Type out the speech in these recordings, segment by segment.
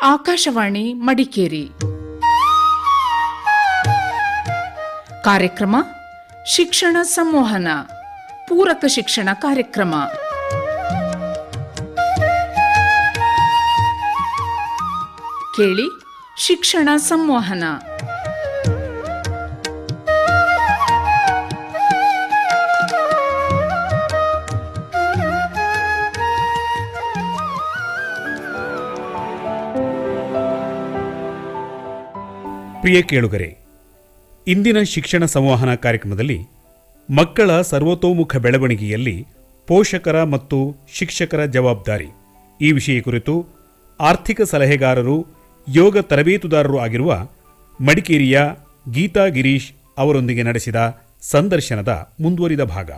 ಆಕಾಶವಾಣಿ ಮಡಿಕೇರಿ. ಕಾರ್ಯಕ್ರಮ ಶಿಕ್ಷಣ ಸಂವಹನ ಪೂರಕ ಶಿಕ್ಷಣ ಕಾರ್ಯಕ್ರಮ. ಕೇಳಿ ಶಿಕ್ಷಣ ಸಂವಹನ. ಪ್ರಿಯ ಕೇಳುಗರೆ, ಇಂದಿನ ಶಿಕ್ಷಣ ಸಂವಹನ ಕಾರ್ಯಕ್ರಮದಲ್ಲಿ ಮಕ್ಕಳ ಸರ್ವತೋಮುಖ ಬೆಳವಣಿಗೆಯಲ್ಲಿ ಪೋಷಕರ ಮತ್ತು ಶಿಕ್ಷಕರ ಜವಾಬ್ದಾರಿ, ಈ ವಿಷಯ ಕುರಿತು ಆರ್ಥಿಕ ಸಲಹೆಗಾರರು, ಯೋಗ ತರಬೇತುದಾರರು ಆಗಿರುವ ಮಡಿಕೇರಿಯ ಗೀತಾ ಗಿರೀಶ್ ಅವರೊಂದಿಗೆ ನಡೆಸಿದ ಸಂದರ್ಶನದ ಮುಂದುವರಿದ ಭಾಗ.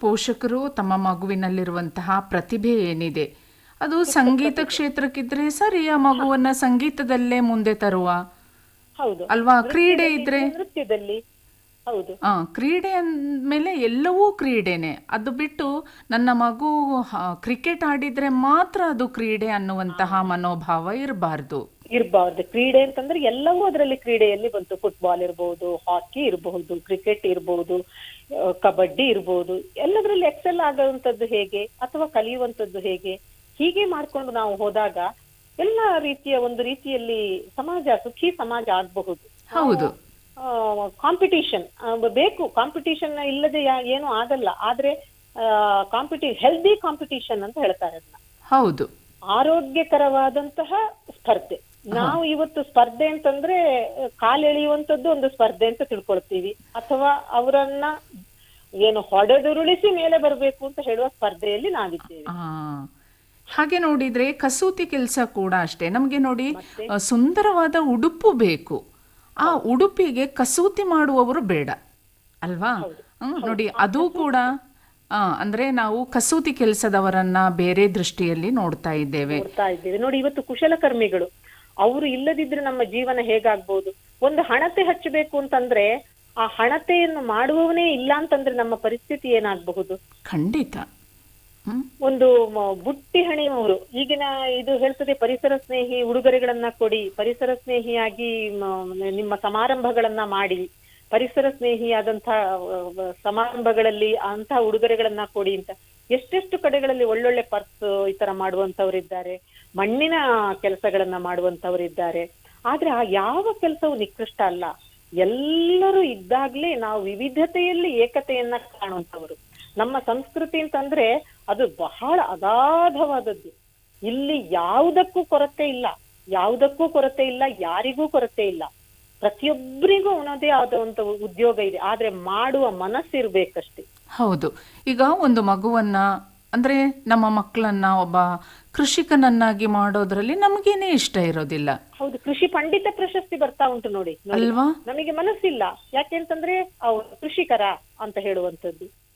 ಪೋಷಕರು ತಮ್ಮ ಮಗುವಿನಲ್ಲಿರುವಂತಹ ಪ್ರತಿಭೆ ಏನಿದೆ? ಅದು ಸಂಗೀತ ಕ್ಷೇತ್ರಕ್ಕಿದ್ರೆ ಸರಿ ಆ ಮಗುವನ್ನ ಸಂಗೀತದಲ್ಲೇ ಮುಂದೆ ತರುವ. ಹೌದು. ಅಲ್ವಾ? ಕ್ರೀಡೆ ಇದ್ರೆ? ನೃತ್ಯದಲ್ಲಿ ಹೌದು. ಆ ಕ್ರೀಡೆ ಅಂದಮೇಲೆ ಎಲ್ಲವೂ ಕ್ರೀಡೆನೆ. ಅದು ಬಿಟ್ಟು ನನ್ನ ಮಗು ಕ್ರಿಕೆಟ್ ಆಡಿದ್ರೆ ಮಾತ್ರ ಅದು ಕ್ರೀಡೆ ಅನ್ನುವಂತಹ ಮನೋಭಾವ ಇರಬಾರ್ದು. ಇರಬಾರ್ದು. ಕ್ರೀಡೆ ಅಂತಂದ್ರೆ ಎಲ್ಲವೂ ಅದರಲ್ಲಿ ಕ್ರೀಡೆಯಲ್ಲಿ ಬಂತು. ಫುಟ್ಬಾಲ್ ಇರಬಹುದು ಹಾಕಿ ಇರಬಹುದು ಕ್ರಿಕೆಟ್ ಇರಬಹುದು ಕಬಡ್ಡಿ ಇರಬಹುದು ಎಲ್ಲದರಲ್ಲಿ ಎಕ್ಸೆಲ್ ಆಗುವಂತದ್ದು ಹೇಗೆ? ಅಥವಾ ಕಲಿಯುವಂತದ್ದು ಹೇಗೆ? ಹೀಗೆ ಮಾಡ್ಕೊಂಡು ನಾವು ಹೋದಾಗ ಎಲ್ಲ ರೀತಿಯ ಒಂದು ರೀತಿಯಲ್ಲಿ ಸಮಾಜ ಸುಖಿ ಸಮಾಜ ಆಗಬಹುದು. ಹೌದು. ಕಾಂಪಿಟಿಷನ್ ಬೇಕು ಕಾಂಪಿಟಿಷನ್ ಇಲ್ಲದೆ ಏನು ಆಗಲ್ಲ. ಆದ್ರೆ ಕಾಂಪಿಟಿ ಹೆಲ್ದಿ ಕಾಂಪಿಟಿಷನ್ ಅಂತ ಹೇಳ್ತಾರೆ ಅದನ್ನ. ಹೌದು. ಆರೋಗ್ಯಕರವಾದಂತಹ ಸ್ಪರ್ಧೆ. ನಾವು ಇವತ್ತು ಸ್ಪರ್ಧೆ ಅಂತಂದ್ರೆ ಕಾಲೆಳೆಯುವಂತದ್ದು ಒಂದು ಸ್ಪರ್ಧೆ ಅಂತ ತಿಳ್ಕೊಳ್ತೀವಿ. ಅಥವಾ ಅವರನ್ನ ಏನು ಹೊಡೆದುರುಳಿಸಿ ಮೇಲೆ ಬರಬೇಕು ಅಂತ ಹೇಳುವ ಸ್ಪರ್ಧೆಯಲ್ಲಿ ನಾವಿದ್ದೇವೆ. ಹಾಗೆ ನೋಡಿದ್ರೆ ಕಸೂತಿ ಕೆಲಸ ಕೂಡ ಅಷ್ಟೇ. ನಮಗೆ ನೋಡಿ ಸುಂದರವಾದ ಉಡುಪು ಬೇಕು. ಆ ಉಡುಪಿಗೆ ಕಸೂತಿ ಮಾಡುವವರು ಬೇಡ. ಅಲ್ವಾ? ನೋಡಿ ಅದು ಕೂಡ ಅಂದ್ರೆ ನಾವು ಕಸೂತಿ ಕೆಲಸದವರನ್ನ ಬೇರೆ ದೃಷ್ಟಿಯಲ್ಲಿ ನೋಡ್ತಾ ಇದ್ದೇವೆ. ನೋಡಿ ಇವತ್ತು ಕುಶಲಕರ್ಮಿಗಳು ಅವರು ಇಲ್ಲದಿದ್ರೆ ನಮ್ಮ ಜೀವನ ಹೇಗಾಗ್ಬೋದು? ಒಂದು ಹಣತೆ ಹಚ್ಚಬೇಕು ಅಂತಂದ್ರೆ ಆ ಹಣತೆಯನ್ನು ಮಾಡುವವನೇ ಇಲ್ಲ ಅಂತಂದ್ರೆ ನಮ್ಮ ಪರಿಸ್ಥಿತಿ ಏನಾಗಬಹುದು? ಖಂಡಿತ. ಒಂದು ಬುಟ್ಟಿ ಅವರು ಈಗಿನ ಇದು ಹೇಳ್ತದೆ ಪರಿಸರ ಸ್ನೇಹಿ ಉಡುಗೊರೆಗಳನ್ನ ಕೊಡಿ, ಪರಿಸರ ಸ್ನೇಹಿಯಾಗಿ ನಿಮ್ಮ ಸಮಾರಂಭಗಳನ್ನ ಮಾಡಿ, ಪರಿಸರ ಸ್ನೇಹಿಯಾದಂತಹ ಸಮಾರಂಭಗಳಲ್ಲಿ ಅಂತಹ ಉಡುಗೊರೆಗಳನ್ನ ಕೊಡಿ ಅಂತ. ಎಷ್ಟೆಷ್ಟು ಕಡೆಗಳಲ್ಲಿ ಒಳ್ಳೊಳ್ಳೆ ಪರ್ಸ್ ಈ ತರ ಮಾಡುವಂತವರಿದ್ದಾರೆ ಮಣ್ಣಿನ ಕೆಲಸಗಳನ್ನ ಮಾಡುವಂತವರಿದ್ದಾರೆ ಆದ್ರೆ ಆ ಯಾವ ಕೆಲಸವು ನಿಕೃಷ್ಟ ಅಲ್ಲ. ಎಲ್ಲರೂ ಇದ್ದಾಗ್ಲೇ ನಾವು ವಿವಿಧತೆಯಲ್ಲಿ ಏಕತೆಯನ್ನ ಕಾಣುವಂತವರು ನಮ್ಮ ಸಂಸ್ಕೃತಿ ಅಂತಂದ್ರೆ ಅದು ಬಹಳ ಅಗಾಧವಾದದ್ದು. ಇಲ್ಲಿ ಯಾವುದಕ್ಕೂ ಕೊರತೆ ಇಲ್ಲ. ಯಾವುದಕ್ಕೂ ಕೊರತೆ ಇಲ್ಲ ಯಾರಿಗೂ ಕೊರತೆ ಇಲ್ಲ. ಪ್ರತಿಯೊಬ್ಬರಿಗೂ ಅವನದೇ ಆದ ಒಂದು ಉದ್ಯೋಗ ಇದೆ. ಆದ್ರೆ ಮಾಡುವ ಮನಸ್ಸಿರ್ಬೇಕಷ್ಟೇ. ಹೌದು. ಈಗ ಒಂದು ಮಗುವನ್ನ ಅಂದ್ರೆ ನಮ್ಮ ಮಕ್ಕಳನ್ನ ಒಬ್ಬ ಕೃಷಿಕನನ್ನಾಗಿ ಮಾಡೋದ್ರಲ್ಲಿ ನಮಗೇನೆ ಇಷ್ಟ ಇರೋದಿಲ್ಲ. ಹೌದು ಕೃಷಿ ಪಂಡಿತ ಪ್ರಶಸ್ತಿ ಬರ್ತಾ ಉಂಟು ನೋಡಿ. ಅಲ್ವಾ? ನಮಗೆ ಮನಸ್ಸಿಲ್ಲ. ಯಾಕೆಂತಂದ್ರೆ ಅವ್ರು ಕೃಷಿಕರ ಅಂತ ಹೇಳುವಂತದ್ದು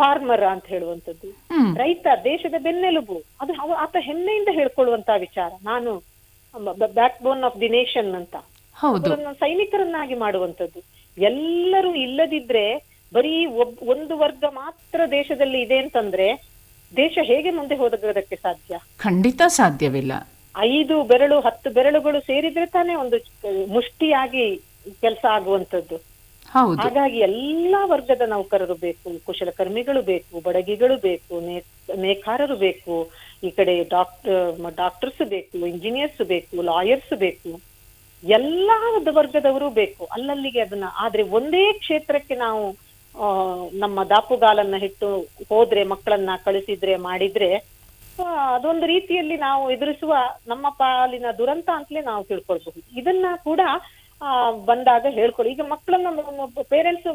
ಫಾರ್ಮರ್ ಅಂತ ಹೇಳುವಂತದ್ದು ರೈತ ದೇಶದ ಬೆನ್ನೆಲುಬು. ಅದು ಆತ ಹೆಮ್ಮೆಯಿಂದ ಹೇಳ್ಕೊಳ್ಳುವಂತ ವಿಚಾರ. ನಾನು backbone of the nation ಅಂತ. ಸೈನಿಕರನ್ನಾಗಿ ಮಾಡುವಂತದ್ದು ಎಲ್ಲರೂ ಇಲ್ಲದಿದ್ರೆ ಬರೀ ಒಬ್ ಒಂದು ವರ್ಗ ಮಾತ್ರ ದೇಶದಲ್ಲಿ ಇದೆ ಅಂತಂದ್ರೆ ದೇಶ ಹೇಗೆ ಮುಂದೆ ಹೋದಕ್ಕೆ ಸಾಧ್ಯ? ಖಂಡಿತ ಸಾಧ್ಯವಿಲ್ಲ. ಐದು ಬೆರಳು ಹತ್ತು ಬೆರಳುಗಳು ಸೇರಿದ್ರೆ ತಾನೇ ಒಂದು ಮುಷ್ಟಿಯಾಗಿ ಕೆಲಸ ಆಗುವಂತದ್ದು ಹಾಗಾಗಿ ಎಲ್ಲಾ ವರ್ಗದ ನೌಕರರು ಬೇಕು ಕುಶಲಕರ್ಮಿಗಳು ಬೇಕು, ಬಡಗಿಗಳು ಬೇಕು ನೇಕಾರರು ಬೇಕು, ಈ ಕಡೆ ಡಾಕ್ಟರ್ ಡಾಕ್ಟರ್ಸ್ ಬೇಕು, ಇಂಜಿನಿಯರ್ಸ್ ಬೇಕು, ಲಾಯರ್ಸ್ ಬೇಕು, ಎಲ್ಲಾ ವರ್ಗದವರು ಬೇಕು. ಅಲ್ಲಲ್ಲಿಗೆ ಅದನ್ನ, ಆದ್ರೆ ಒಂದೇ ಕ್ಷೇತ್ರಕ್ಕೆ ನಾವು ನಮ್ಮ ದಾಪುಗಾಲನ್ನ ಹಿಟ್ಟು ಹೋದ್ರೆ, ಮಕ್ಕಳನ್ನ ಕಳಿಸಿದ್ರೆ, ಮಾಡಿದ್ರೆ ಅದೊಂದು ರೀತಿಯಲ್ಲಿ ನಾವು ಎದುರಿಸುವ ನಮ್ಮ ಪಾಲಿನ ದುರಂತ ಅಂತಲೇ ನಾವು ತಿಳ್ಕೊಳ್ಬಹುದು. ಇದನ್ನ ಕೂಡ ಬಂದಾಗ ಹೇಳ್ಕೊಳ್ಳಿ ಈಗ ಮಕ್ಕಳನ್ನ ಪೇರೆಂಟ್ಸ್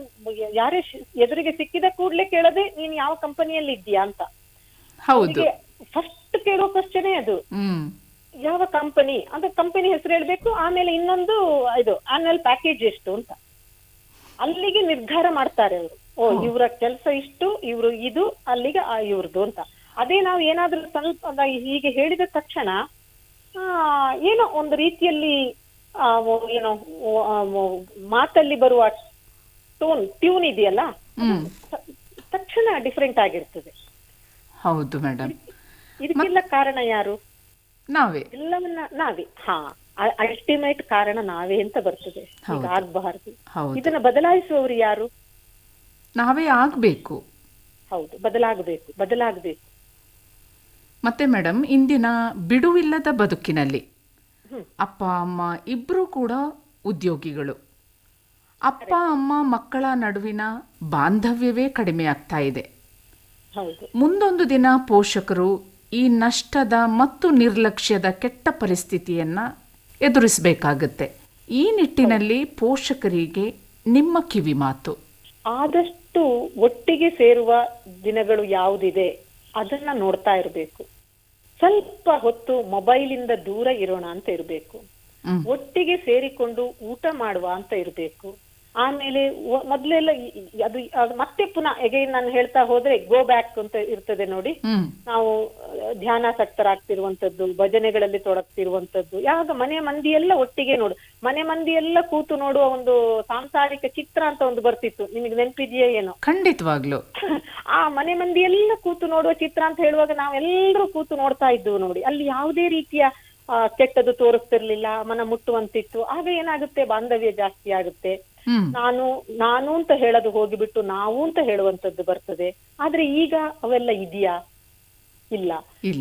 ಯಾರೇ ಎದುರಿಗೆ ಸಿಕ್ಕಿದ ಕೂಡಲೇ ಕೇಳದೆ ನೀನ್ ಯಾವ ಕಂಪನಿಯಲ್ಲಿ ಇದ್ದೀಯಾ ಅಂತ. ಹೌದು. ಫಸ್ಟ್ ಕೇಳೋ ಕ್ವಶನೇ ಅದು. ಯಾವ ಕಂಪನಿ ಅಂತ ಕಂಪನಿ ಹೆಸರು ಹೇಳ್ಬೇಕು ಆಮೇಲೆ ಇನ್ನೊಂದು ಇದು ಆನ್ಯಲ್ ಪ್ಯಾಕೇಜ್ ಎಷ್ಟು ಅಂತ. ಅಲ್ಲಿಗೆ ನಿರ್ಧಾರ ಮಾಡ್ತಾರೆ ಅವರು. ಓ ಇವರ ಕೆಲಸ ಇಷ್ಟು ಇವ್ರು ಇದು ಅಲ್ಲಿಗೆ ಆ ಇವ್ರದ್ದು ಅಂತ. ಅದೇ ನಾವು ಏನಾದ್ರೂ ಸ್ವಲ್ಪ ಹೀಗೆ ಹೇಳಿದ ತಕ್ಷಣ ಆ ಏನೋ ಒಂದು ರೀತಿಯಲ್ಲಿ ಏನೋ ಮಾತಲ್ಲಿ ಬರುವ ಟೋನ್ ಟ್ಯೂನ್ ಇದೆಯಲ್ಲ? ತಕ್ಷಣ ಡಿಫ್ರೆಂಟ್ ಆಗಿರ್ತದೆ. ಹೌದು ಮೇಡಮ್ ಇದಕ್ಕೆಲ್ಲ ಕಾರಣ ಯಾರು? ನಾವೇ. ಎಲ್ಲವನ್ನ ನಾವೇ. ಹಾ ಅಲ್ಟಿಮೇಟ್ ಕಾರಣ ನಾವೇ ಅಂತ ಬರ್ತದೆ. ಆಗ್ಬಾರ್ದು. ಇದನ್ನ ಬದಲಾಯಿಸುವವರು ಯಾರು? ನಾವೇ ಆಗಬೇಕು. ಹೌದು ಬದಲಾಗಬೇಕು ಬದಲಾಗಬೇಕು. ಮತ್ತೆ ಮೇಡಮ್ ಇಂದಿನ ಬಿಡುವಿಲ್ಲದ ಬದುಕಿನಲ್ಲಿ ಅಪ್ಪ ಅಮ್ಮ ಇಬ್ಬರೂ ಕೂಡ ಉದ್ಯೋಗಿಗಳು. ಅಪ್ಪ ಅಮ್ಮ ಮಕ್ಕಳ ನಡುವಿನ ಬಾಂಧವ್ಯವೇ ಕಡಿಮೆ ಆಗ್ತಾ ಇದೆ. ಮುಂದೊಂದು ದಿನ ಪೋಷಕರು ಈ ನಷ್ಟದ ಮತ್ತು ನಿರ್ಲಕ್ಷ್ಯದ ಕೆಟ್ಟ ಪರಿಸ್ಥಿತಿಯನ್ನ ಎದುರಿಸಬೇಕಾಗುತ್ತೆ. ಈ ನಿಟ್ಟಿನಲ್ಲಿ ಪೋಷಕರಿಗೆ ನಿಮ್ಮ ಕಿವಿ ಮಾತು. ಆದಷ್ಟು ಒಟ್ಟಿಗೆ ಸೇರುವ ದಿನಗಳು ಯಾವುದಿದೆ ಅದನ್ನ ನೋಡ್ತಾ ಇರಬೇಕು. ಸ್ವಲ್ಪ ಹೊತ್ತು ಮೊಬೈಲಿಂದ ದೂರ ಇರೋಣ ಅಂತ ಇರಬೇಕು. ಒಟ್ಟಿಗೆ ಸೇರಿಕೊಂಡು ಊಟ ಮಾಡುವ ಅಂತ ಇರಬೇಕು. ಆಮೇಲೆ ಮೊದ್ಲೆಲ್ಲ ಅದು ಮತ್ತೆ ಪುನಃ ಎಗೈನ್ ನಾನು ಹೇಳ್ತಾ ಹೋದ್ರೆ ಗೋ ಬ್ಯಾಕ್ ಅಂತ ಇರ್ತದೆ ನೋಡಿ. ನಾವು ಧ್ಯಾನಾಸಕ್ತರಾಗ್ತಿರುವಂತದ್ದು ಭಜನೆಗಳಲ್ಲಿ ತೊಡಗ್ತಿರುವಂತದ್ದು ಯಾವಾಗ ಮನೆ ಮಂದಿ ಎಲ್ಲ ಒಟ್ಟಿಗೆ ನೋಡು. ಮನೆ ಮಂದಿ ಎಲ್ಲ ಕೂತು ನೋಡುವ ಒಂದು ಸಾಂಸಾರಿಕ ಚಿತ್ರ ಅಂತ ಒಂದು ಬರ್ತಿತ್ತು. ನಿಮಗೆ ನೆನಪಿದೆಯಾ ಏನೋ? ಖಂಡಿತವಾಗ್ಲು. ಆ ಮನೆ ಮಂದಿ ಎಲ್ಲ ಕೂತು ನೋಡುವ ಚಿತ್ರ ಅಂತ ಹೇಳುವಾಗ ನಾವೆಲ್ಲರೂ ಕೂತು ನೋಡ್ತಾ ಇದ್ವು ನೋಡಿ. ಅಲ್ಲಿ ಯಾವುದೇ ರೀತಿಯ ಆ, ಕೆಟ್ಟದ್ದು ತೋರಿಸ್ತಿರ್ಲಿಲ್ಲ ಮನ ಮುಟ್ಟುವಂತಿತ್ತು. ಆಗ ಏನಾಗುತ್ತೆ? ಬಾಂಧವ್ಯ ಜಾಸ್ತಿ ಆಗುತ್ತೆ. ನಾನು ನಾನು ಅಂತ ಹೇಳೋದು ಹೋಗಿಬಿಟ್ಟು ನಾವು ಅಂತ ಹೇಳುವಂತದ್ದು ಬರ್ತದೆ. ಆದ್ರೆ ಈಗ ಅವೆಲ್ಲ ಇದೆಯಾ? ಇಲ್ಲ.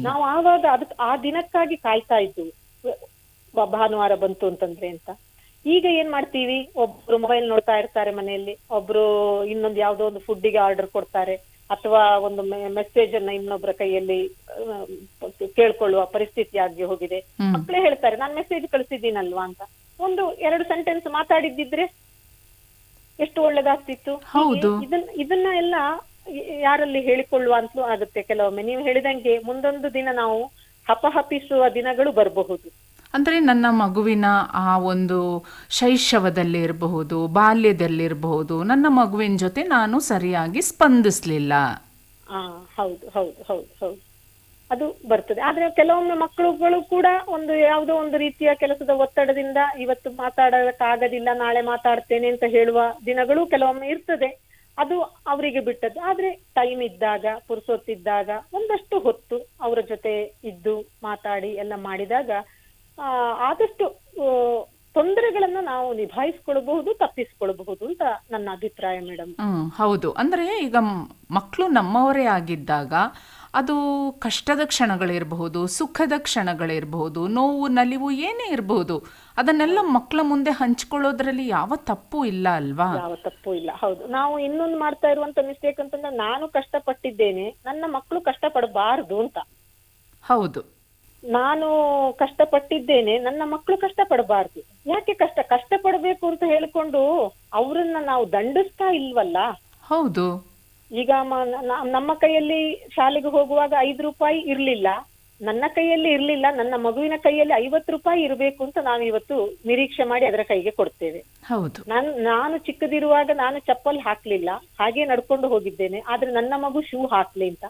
ನಾವು ಆವಾಗ ಅದಕ್ ಆ ದಿನಕ್ಕಾಗಿ ಕಾಯ್ತಾ ಇದ್ವು. ಭಾನುವಾರ ಬಂತು ಅಂತಂದ್ರೆ ಅಂತ. ಈಗ ಏನ್ ಮಾಡ್ತೀವಿ? ಒಬ್ರು ಮೊಬೈಲ್ ನೋಡ್ತಾ ಇರ್ತಾರೆ ಮನೆಯಲ್ಲಿ. ಒಬ್ರು ಇನ್ನೊಂದು ಯಾವ್ದೋ ಒಂದು ಫುಡ್ಡಿಗೆ ಆರ್ಡರ್ ಕೊಡ್ತಾರೆ. ಅಥವಾ ಒಂದು ಮೆಸೇಜ್ ಅನ್ನ ಇನ್ನೊಬ್ಬರ ಕೈಯಲ್ಲಿ ಕೇಳ್ಕೊಳ್ಳುವ ಪರಿಸ್ಥಿತಿ ಆಗಿ ಹೋಗಿದೆ. ಮಕ್ಕಳೇ ಹೇಳ್ತಾರೆ ನಾನು ಮೆಸೇಜ್ ಕಳಿಸಿದ್ದೀನಲ್ವಾ ಅಂತ. ಒಂದು ಎರಡು ಸೆಂಟೆನ್ಸ್ ಮಾತಾಡಿದ್ದಿದ್ರೆ ಎಷ್ಟು ಒಳ್ಳೇದಾಗ್ತಿತ್ತು? ಹೌದು. ಇದನ್ನ ಇದನ್ನ ಎಲ್ಲ ಯಾರಲ್ಲಿ ಹೇಳಿಕೊಳ್ಳುವ ಅಂತಲೂ ಆಗುತ್ತೆ ಕೆಲವೊಮ್ಮೆ. ನೀವು ಹೇಳಿದಂಗೆ ಮುಂದೊಂದು ದಿನ ನಾವು ಹಪಹಪಿಸುವ ದಿನಗಳು ಬರಬಹುದು. ಅಂದ್ರೆ ನನ್ನ ಮಗುವಿನ ಆ ಒಂದು ಶೈಶವದಲ್ಲಿ ಶೈಶವದಲ್ಲಿರಬಹುದು ಬಾಲ್ಯದಲ್ಲಿರಬಹುದು ನನ್ನ ಮಗುವಿನ ಜೊತೆ ನಾನು ಸರಿಯಾಗಿ ಸ್ಪಂದಿಸಲಿಲ್ಲ. ಹೌದು ಹೌದು ಹೌದು ಹೌದು. ಅದು ಬರ್ತದೆ. ಆದ್ರೆ ಕೆಲವೊಮ್ಮೆ ಮಕ್ಕಳುಗಳು ಕೂಡ ಒಂದು ಯಾವುದೋ ಒಂದು ರೀತಿಯ ಕೆಲಸದ ಒತ್ತಡದಿಂದ ಇವತ್ತು ಮಾತಾಡಕ್ಕಾಗದಿಲ್ಲ, ನಾಳೆ ಮಾತಾಡ್ತೇನೆ ಅಂತ ಹೇಳುವ ದಿನಗಳು ಕೆಲವೊಮ್ಮೆ ಇರ್ತದೆ. ಅದು ಅವರಿಗೆ ಬಿಟ್ಟದ್ದು. ಆದ್ರೆ ಟೈಮ್ ಇದ್ದಾಗ, ಪುರ್ಸೊತ್ತಿದ್ದಾಗ ಒಂದಷ್ಟು ಹೊತ್ತು ಅವರ ಜೊತೆ ಇದ್ದು ಮಾತಾಡಿ ಎಲ್ಲ ಮಾಡಿದಾಗ ಆದಷ್ಟು ತೊಂದರೆಗಳನ್ನು ನಾವು ನಿಭಾಯಿಸ್ಕೊಳ್ಬಹುದು, ತಪ್ಪಿಸ್ಕೊಳ್ಬಹುದು ಅಂತ ನನ್ನ ಅಭಿಪ್ರಾಯ ಮೇಡಮ್ ಹೌದು. ಅಂದ್ರೆ ಈಗ ಮಕ್ಕಳು ನಮ್ಮವರೇ ಆಗಿದ್ದಾಗ ಅದು ಕಷ್ಟದ ಕ್ಷಣಗಳಿರಬಹುದು ಸುಖದ ಕ್ಷಣಗಳಿರಬಹುದು ನೋವು ನಲಿವು ಏನೇ ಇರಬಹುದು ಅದನ್ನೆಲ್ಲ ಮಕ್ಕಳ ಮುಂದೆ ಹಂಚ್ಕೊಳ್ಳೋದ್ರಲ್ಲಿ ಯಾವ ತಪ್ಪು ಇಲ್ಲ ಅಲ್ವಾ? ಯಾವ ತಪ್ಪು ಇಲ್ಲ. ಹೌದು. ನಾವು ಇನ್ನೊಂದು ಮಾಡ್ತಾ ಇರುವಂತ ಮಿಸ್ಟೇಕ್ ಅಂತಂದ್ರೆ ನಾನು ಕಷ್ಟಪಟ್ಟಿದ್ದೇನೆ ನನ್ನ ಮಕ್ಕಳು ಕಷ್ಟಪಡಬಾರದು ಅಂತ. ಹೌದು. ನಾನು ಕಷ್ಟಪಟ್ಟಿದ್ದೇನೆ ನನ್ನ ಮಕ್ಕಳು ಕಷ್ಟಪಡಬಾರ್ದು. ಯಾಕೆ ಕಷ್ಟ? ಕಷ್ಟಪಡಬೇಕು ಅಂತ ಹೇಳ್ಕೊಂಡು ಅವರನ್ನ ನಾವು ದಂಡಿಸ್ತಾ ಇಲ್ವಲ್ಲ? ಹೌದು. ಈಗ ನಮ್ಮ ಕೈಯಲ್ಲಿ ಶಾಲೆಗೆ ಹೋಗುವಾಗ ಐದು ರೂಪಾಯಿ ಇರ್ಲಿಲ್ಲ. ನನ್ನ ಕೈಯಲ್ಲಿ ಇರ್ಲಿಲ್ಲ. ನನ್ನ ಮಗುವಿನ ಕೈಯಲ್ಲಿ ಐವತ್ತು ರೂಪಾಯಿ ಇರಬೇಕು ಅಂತ ನಾವು ಇವತ್ತು ನಿರೀಕ್ಷೆ ಮಾಡಿ ಅದರ ಕೈಗೆ ಕೊಡ್ತೇವೆ. ಹೌದು. ನಾನ್ ನಾನು ಚಿಕ್ಕದಿರುವಾಗ ನಾನು ಚಪ್ಪಲ್ ಹಾಕ್ಲಿಲ್ಲ. ಹಾಗೆ ನಡ್ಕೊಂಡು ಹೋಗಿದ್ದೇನೆ. ಆದ್ರೆ ನನ್ನ ಮಗು ಶೂ ಹಾಕ್ಲಿ ಅಂತ.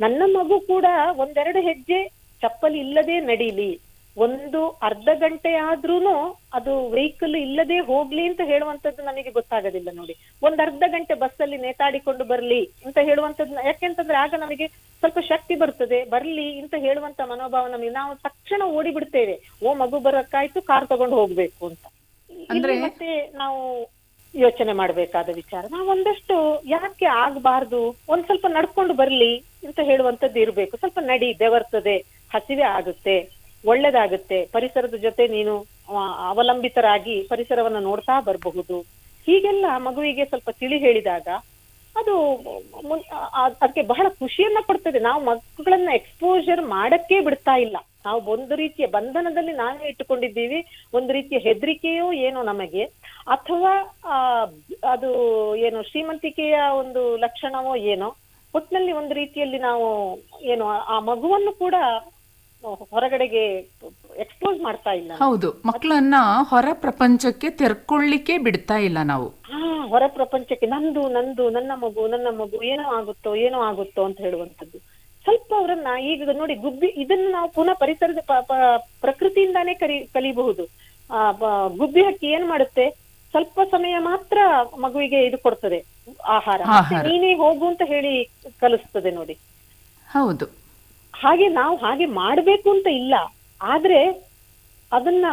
ನನ್ನ ಮಗು ಕೂಡ ಒಂದೆರಡು ಹೆಜ್ಜೆ ಚಪ್ಪಲ್ ಇಲ್ಲದೆ ನಡೀಲಿ. ಒಂದು ಅರ್ಧ ಗಂಟೆ ಆದ್ರೂನು ಅದು ವೆಹಿಕಲ್ ಇಲ್ಲದೆ ಹೋಗ್ಲಿ ಅಂತ ಹೇಳುವಂತದ್ದು ನನಗೆ ಗೊತ್ತಾಗೋದಿಲ್ಲ ನೋಡಿ. ಒಂದ್ ಅರ್ಧ ಗಂಟೆ ಬಸ್ಸಲ್ಲಿ ನೇತಾಡಿಕೊಂಡು ಬರ್ಲಿ ಅಂತ ಹೇಳುವಂತದ್ದು ಯಾಕೆಂತಂದ್ರೆ ಆಗ ನಮಗೆ ಸ್ವಲ್ಪ ಶಕ್ತಿ ಬರ್ತದೆ. ಬರ್ಲಿ ಅಂತ ಹೇಳುವಂತ ಮನೋಭಾವ ನಮಗೆ. ನಾವು ತಕ್ಷಣ ಓಡಿ ಬಿಡ್ತೇವೆ ಓ ಮಗು ಬರಕ್ಕಾಯ್ತು ಕಾರ್ ತಗೊಂಡು ಹೋಗ್ಬೇಕು ಅಂತ. ಮತ್ತೆ ನಾವು ಯೋಚನೆ ಮಾಡ್ಬೇಕಾದ ವಿಚಾರ. ನಾವು ಒಂದಷ್ಟು ಯಾಕೆ ಆಗ್ಬಾರ್ದು? ಒಂದ್ ಸ್ವಲ್ಪ ನಡ್ಕೊಂಡು ಬರ್ಲಿ ಅಂತ ಹೇಳುವಂತದ್ದು ಇರ್ಬೇಕು. ಸ್ವಲ್ಪ ನಡಿ ಬೆವರ್ತದೆ ಹಸಿವೆ ಆಗುತ್ತೆ. ಒಳ್ಳೇದಾಗುತ್ತೆ. ಪರಿಸರದ ಜೊತೆ ನೀನು ಅವಲಂಬಿತರಾಗಿ ಪರಿಸರವನ್ನ ನೋಡ್ತಾ ಬರಬಹುದು. ಹೀಗೆಲ್ಲ ಮಗುವಿಗೆ ಸ್ವಲ್ಪ ತಿಳಿ ಹೇಳಿದಾಗ ಅದು ಅದಕ್ಕೆ ಬಹಳ ಖುಷಿಯನ್ನ ಕೊಡ್ತದೆ. ನಾವು ಮಕ್ಕಳನ್ನ ಎಕ್ಸ್ಪೋಜರ್ ಮಾಡಕ್ಕೆ ಬಿಡ್ತಾ ಇಲ್ಲ. ನಾವು ಒಂದು ರೀತಿಯ ಬಂಧನದಲ್ಲಿ ನಾವೇ ಇಟ್ಟುಕೊಂಡಿದ್ದೀವಿ. ಒಂದು ರೀತಿಯ ಹೆದರಿಕೆಯೋ ಏನೋ ನಮಗೆ. ಅಥವಾ ಅದು ಏನು ಶ್ರೀಮಂತಿಕೆಯ ಒಂದು ಲಕ್ಷಣವೋ ಏನೋ. ಒಟ್ನಲ್ಲಿ ಒಂದು ರೀತಿಯಲ್ಲಿ ನಾವು, ಏನು, ಆ ಮಗುವನ್ನು ಕೂಡ ಹೊರಗಡೆಗೆ ಎಕ್ಸ್ಪೋಸ್ ಮಾಡ್ತಾ ಇಲ್ಲ. ಹೌದು ಮಕ್ಕಳನ್ನ ಹೊರ ಪ್ರಪಂಚಕ್ಕೆ ತೆರ್ಕೊಳ್ಳಿಕ್ಕೆ ಬಿಡ್ತಾ ಇಲ್ಲ ನಾವು. ಹಾ ಹೊರ ಪ್ರಪಂಚಕ್ಕೆ ನಂದು ನಂದು ನನ್ನ ಮಗು ನನ್ನ ಮಗು ಏನೋ ಆಗುತ್ತೋ ಏನೋ ಆಗುತ್ತೋ ಅಂತ ಹೇಳುವಂತದ್ದು ಸ್ವಲ್ಪ ಅವರನ್ನ ಈಗ ನೋಡಿ ಗುಬ್ಬಿ ಇದನ್ನು ನಾವು ಪುನಃ ಪರಿಸರದ ಪ್ರಕೃತಿಯಿಂದಾನೇ ಕಲಿ ಕಲಿಬಹುದು. ಆ ಗುಬ್ಬಿ ಹಕ್ಕಿ ಏನ್ ಮಾಡುತ್ತೆ? ಸ್ವಲ್ಪ ಸಮಯ ಮಾತ್ರ ಮಗುವಿಗೆ ಇದು ಕೊಡ್ತದೆ ಆಹಾರ. ನೀನೇ ಹೋಗು ಅಂತ ಹೇಳಿ ಕಲಿಸ್ತದೆ ನೋಡಿ. ಹೌದು. ಹಾಗೆ ನಾವು ಹಾಗೆ ಮಾಡ್ಬೇಕು ಅಂತ ಇಲ್ಲ. ಆದ್ರೆ ಅದನ್ನ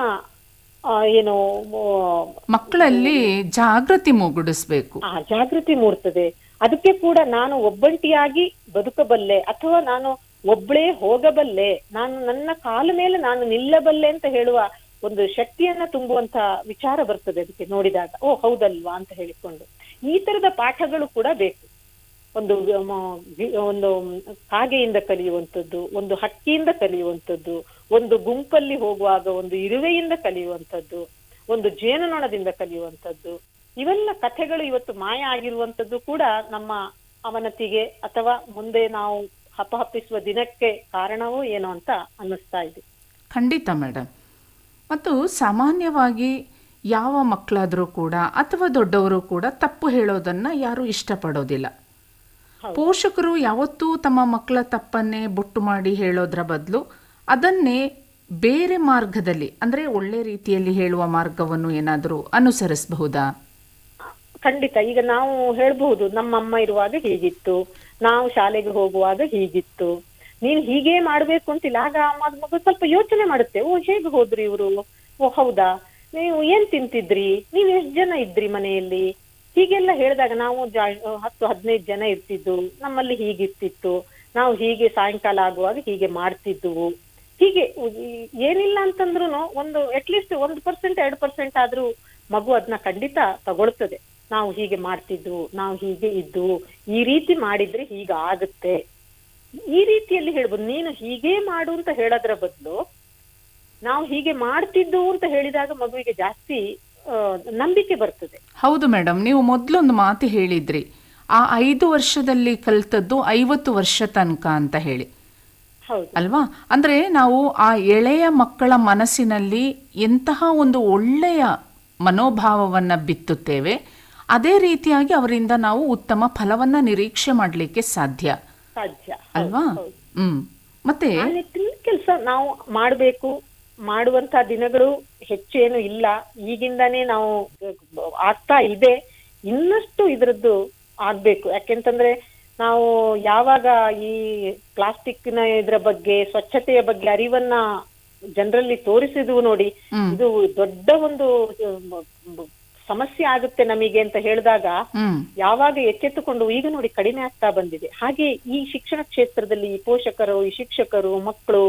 ಏನು ಮಕ್ಕಳಲ್ಲಿ ಜಾಗೃತಿ ಮೂಡಿಸ್ಬೇಕು ಆ ಜಾಗೃತಿ ಮೂಡ್ತದೆ. ಅದಕ್ಕೆ ಕೂಡ ನಾನು ಒಬ್ಬಂಟಿಯಾಗಿ ಬದುಕಬಲ್ಲೆ ಅಥವಾ ನಾನು ಒಬ್ಳೇ ಹೋಗಬಲ್ಲೆ ನಾನು ನನ್ನ ಕಾಲ ಮೇಲೆ ನಾನು ನಿಲ್ಲಬಲ್ಲೆ ಅಂತ ಹೇಳುವ ಒಂದು ಶಕ್ತಿಯನ್ನ ತುಂಬುವಂತ ವಿಚಾರ ಬರ್ತದೆ ಅದಕ್ಕೆ ನೋಡಿದಾಗ. ಓ ಹೌದಲ್ವಾ ಅಂತ ಹೇಳಿಕೊಂಡು. ಈ ತರದ ಪಾಠಗಳು ಕೂಡ ಬೇಕು. ಒಂದು ಒಂದು ಕಾಗೆಯಿಂದ ಕಲಿಯುವಂಥದ್ದು, ಒಂದು ಹಕ್ಕಿಯಿಂದ ಕಲಿಯುವಂಥದ್ದು, ಒಂದು ಗುಂಪಲ್ಲಿ ಹೋಗುವಾಗ ಒಂದು ಇರುವೆಯಿಂದ ಕಲಿಯುವಂಥದ್ದು, ಒಂದು ಜೇನುನೊಣದಿಂದ ಕಲಿಯುವಂಥದ್ದು, ಇವೆಲ್ಲ ಕಥೆಗಳು ಇವತ್ತು ಮಾಯ ಆಗಿರುವಂಥದ್ದು ಕೂಡ ನಮ್ಮ ಅವನತಿಗೆ ಅಥವಾ ಮುಂದೆ ನಾವು ಹಪ್ಪಹಪ್ಪಿಸುವ ದಿನಕ್ಕೆ ಕಾರಣವೋ ಏನೋ ಅಂತ ಅನ್ನಿಸ್ತಾ ಇದೆ. ಖಂಡಿತ ಮೇಡಮ್ ಮತ್ತು ಸಾಮಾನ್ಯವಾಗಿ ಯಾವ ಮಕ್ಕಳಾದರೂ ಕೂಡ ಅಥವಾ ದೊಡ್ಡವರು ಕೂಡ ತಪ್ಪು ಹೇಳೋದನ್ನು ಯಾರೂ ಇಷ್ಟಪಡೋದಿಲ್ಲ. ಪೋಷಕರು ಯಾವತ್ತೂ ತಮ್ಮ ಮಕ್ಕಳ ತಪ್ಪನ್ನೇ ಬೊಟ್ಟು ಮಾಡಿ ಹೇಳೋದ್ರ ಬದಲು ಅದನ್ನೇ ಬೇರೆ ಮಾರ್ಗದಲ್ಲಿ ಅಂದ್ರೆ ಒಳ್ಳೆ ರೀತಿಯಲ್ಲಿ ಹೇಳುವ ಮಾರ್ಗವನ್ನು ಏನಾದರೂ ಅನುಸರಿಸಬಹುದಾ? ಖಂಡಿತ. ಈಗ ನಾವು ಹೇಳ್ಬಹುದು ನಮ್ಮ ಅಮ್ಮ ಇರುವಾಗ ಹೀಗಿತ್ತು ನಾವು ಶಾಲೆಗೆ ಹೋಗುವಾಗ ಹೀಗಿತ್ತು. ನೀನು ಹೀಗೆ ಮಾಡ್ಬೇಕು ಅಂತಿಲ್ಲ ಆಗ ಅಮ್ಮದ ಮಗ್- ಮಗು ಸ್ವಲ್ಪ ಯೋಚನೆ ಮಾಡುತ್ತೆ ಓ ಹೇಗೆ ಹೋದ್ರಿ ಇವರು? ಓ ಹೌದಾ? ನೀವು ಏನ್ ತಿಂತಿದ್ರಿ? ನೀವ್ ಎಷ್ಟ್ ಜನ ಇದ್ರಿ ಮನೆಯಲ್ಲಿ? ಹೀಗೆಲ್ಲ ಹೇಳಿದಾಗ ನಾವು ಜಾ- ಹತ್ತು, ಹದಿನೈದು ಜನ ಇರ್ತಿದ್ದು ನಮ್ಮಲ್ಲಿ ಹೀಗಿರ್ತಿತ್ತು. ನಾವು ಹೀಗೆ ಸಾಯಂಕಾಲ ಆಗುವಾಗ ಹೀಗೆ ಮಾಡ್ತಿದ್ವು. ಹೀಗೆ ಏನಿಲ್ಲ ಅಂತಂದ್ರು ಒಂದು ಅಟ್ಲೀಸ್ಟ್ ಒಂದು ಪರ್ಸೆಂಟ್ ಎರಡು ಪರ್ಸೆಂಟ್ ಆದ್ರೂ ಮಗು ಅದನ್ನ ಖಂಡಿತ ತಗೊಳ್ತದೆ. ನಾವು ಹೀಗೆ ಮಾಡ್ತಿದ್ವು, ನಾವು ಹೀಗೆ ಇದ್ದು ಈ ರೀತಿ ಮಾಡಿದ್ರೆ ಹೀಗ ಈ ರೀತಿಯಲ್ಲಿ ಹೇಳ್ಬೋದು, ನೀನು ಹೀಗೆ ಮಾಡು ಅಂತ ಹೇಳೋದ್ರ ಬದಲು ನಾವು ಹೀಗೆ ಮಾಡ್ತಿದ್ದು ಅಂತ ಹೇಳಿದಾಗ ಮಗುವಿಗೆ ಜಾಸ್ತಿ ನಂಬಿಕೆ ಬರ್ತದೆ. ಹೌದು ಮೇಡಮ್ ನೀವು ಮೊದಲೊಂದು ಮಾತು ಹೇಳಿದ್ರಿ. ಆ ಐದು ವರ್ಷದಲ್ಲಿ ಕಲ್ತದ್ದು ಐವತ್ತು ವರ್ಷ ತನಕ ಅಂತ ಹೇಳಿ. ಅಲ್ವಾ? ಅಂದ್ರೆ ನಾವು ಆ ಎಳೆಯ ಮಕ್ಕಳ ಮನಸ್ಸಿನಲ್ಲಿ ಎಂತಹ ಒಂದು ಒಳ್ಳೆಯ ಮನೋಭಾವವನ್ನ ಬಿತ್ತುತ್ತೇವೆ ಅದೇ ರೀತಿಯಾಗಿ ಅವರಿಂದ ನಾವು ಉತ್ತಮ ಫಲವನ್ನ ನಿರೀಕ್ಷೆ ಮಾಡಲಿಕ್ಕೆ ಸಾಧ್ಯ. ಸಾಧ್ಯ. ಅಲ್ವಾ? ಹ್ಮ್. ಮತ್ತೆ? ಕೆಲಸ ನಾವು ಮಾಡಬೇಕು. ಮಾಡುವಂತ ದಿನಗಳು ಹೆಚ್ಚೇನು ಇಲ್ಲ. ಈಗಿಂದಾನೇ ನಾವು ಆಗ್ತಾ ಇದೆ. ಇನ್ನಷ್ಟು ಇದರದ್ದು ಆಗ್ಬೇಕು. ಯಾಕೆಂತಂದ್ರೆ ನಾವು ಯಾವಾಗ ಈ ಪ್ಲಾಸ್ಟಿಕ್ನ ಇದ್ರ ಬಗ್ಗೆ ಸ್ವಚ್ಛತೆಯ ಬಗ್ಗೆ ಅರಿವನ್ನ ಜನರಲ್ಲಿ ತೋರಿಸಿದ್ವು ನೋಡಿ ಇದು ದೊಡ್ಡ ಒಂದು ಸಮಸ್ಯೆ ಆಗುತ್ತೆ ನಮಗೆ ಅಂತ ಹೇಳಿದಾಗ ಯಾವಾಗ ಎಚ್ಚೆತ್ತುಕೊಂಡು ಈಗ ನೋಡಿ ಕಡಿಮೆ ಆಗ್ತಾ ಬಂದಿದೆ. ಹಾಗೆ ಈ ಶಿಕ್ಷಣ ಕ್ಷೇತ್ರದಲ್ಲಿ ಈ ಪೋಷಕರು ಈ ಶಿಕ್ಷಕರು ಮಕ್ಕಳು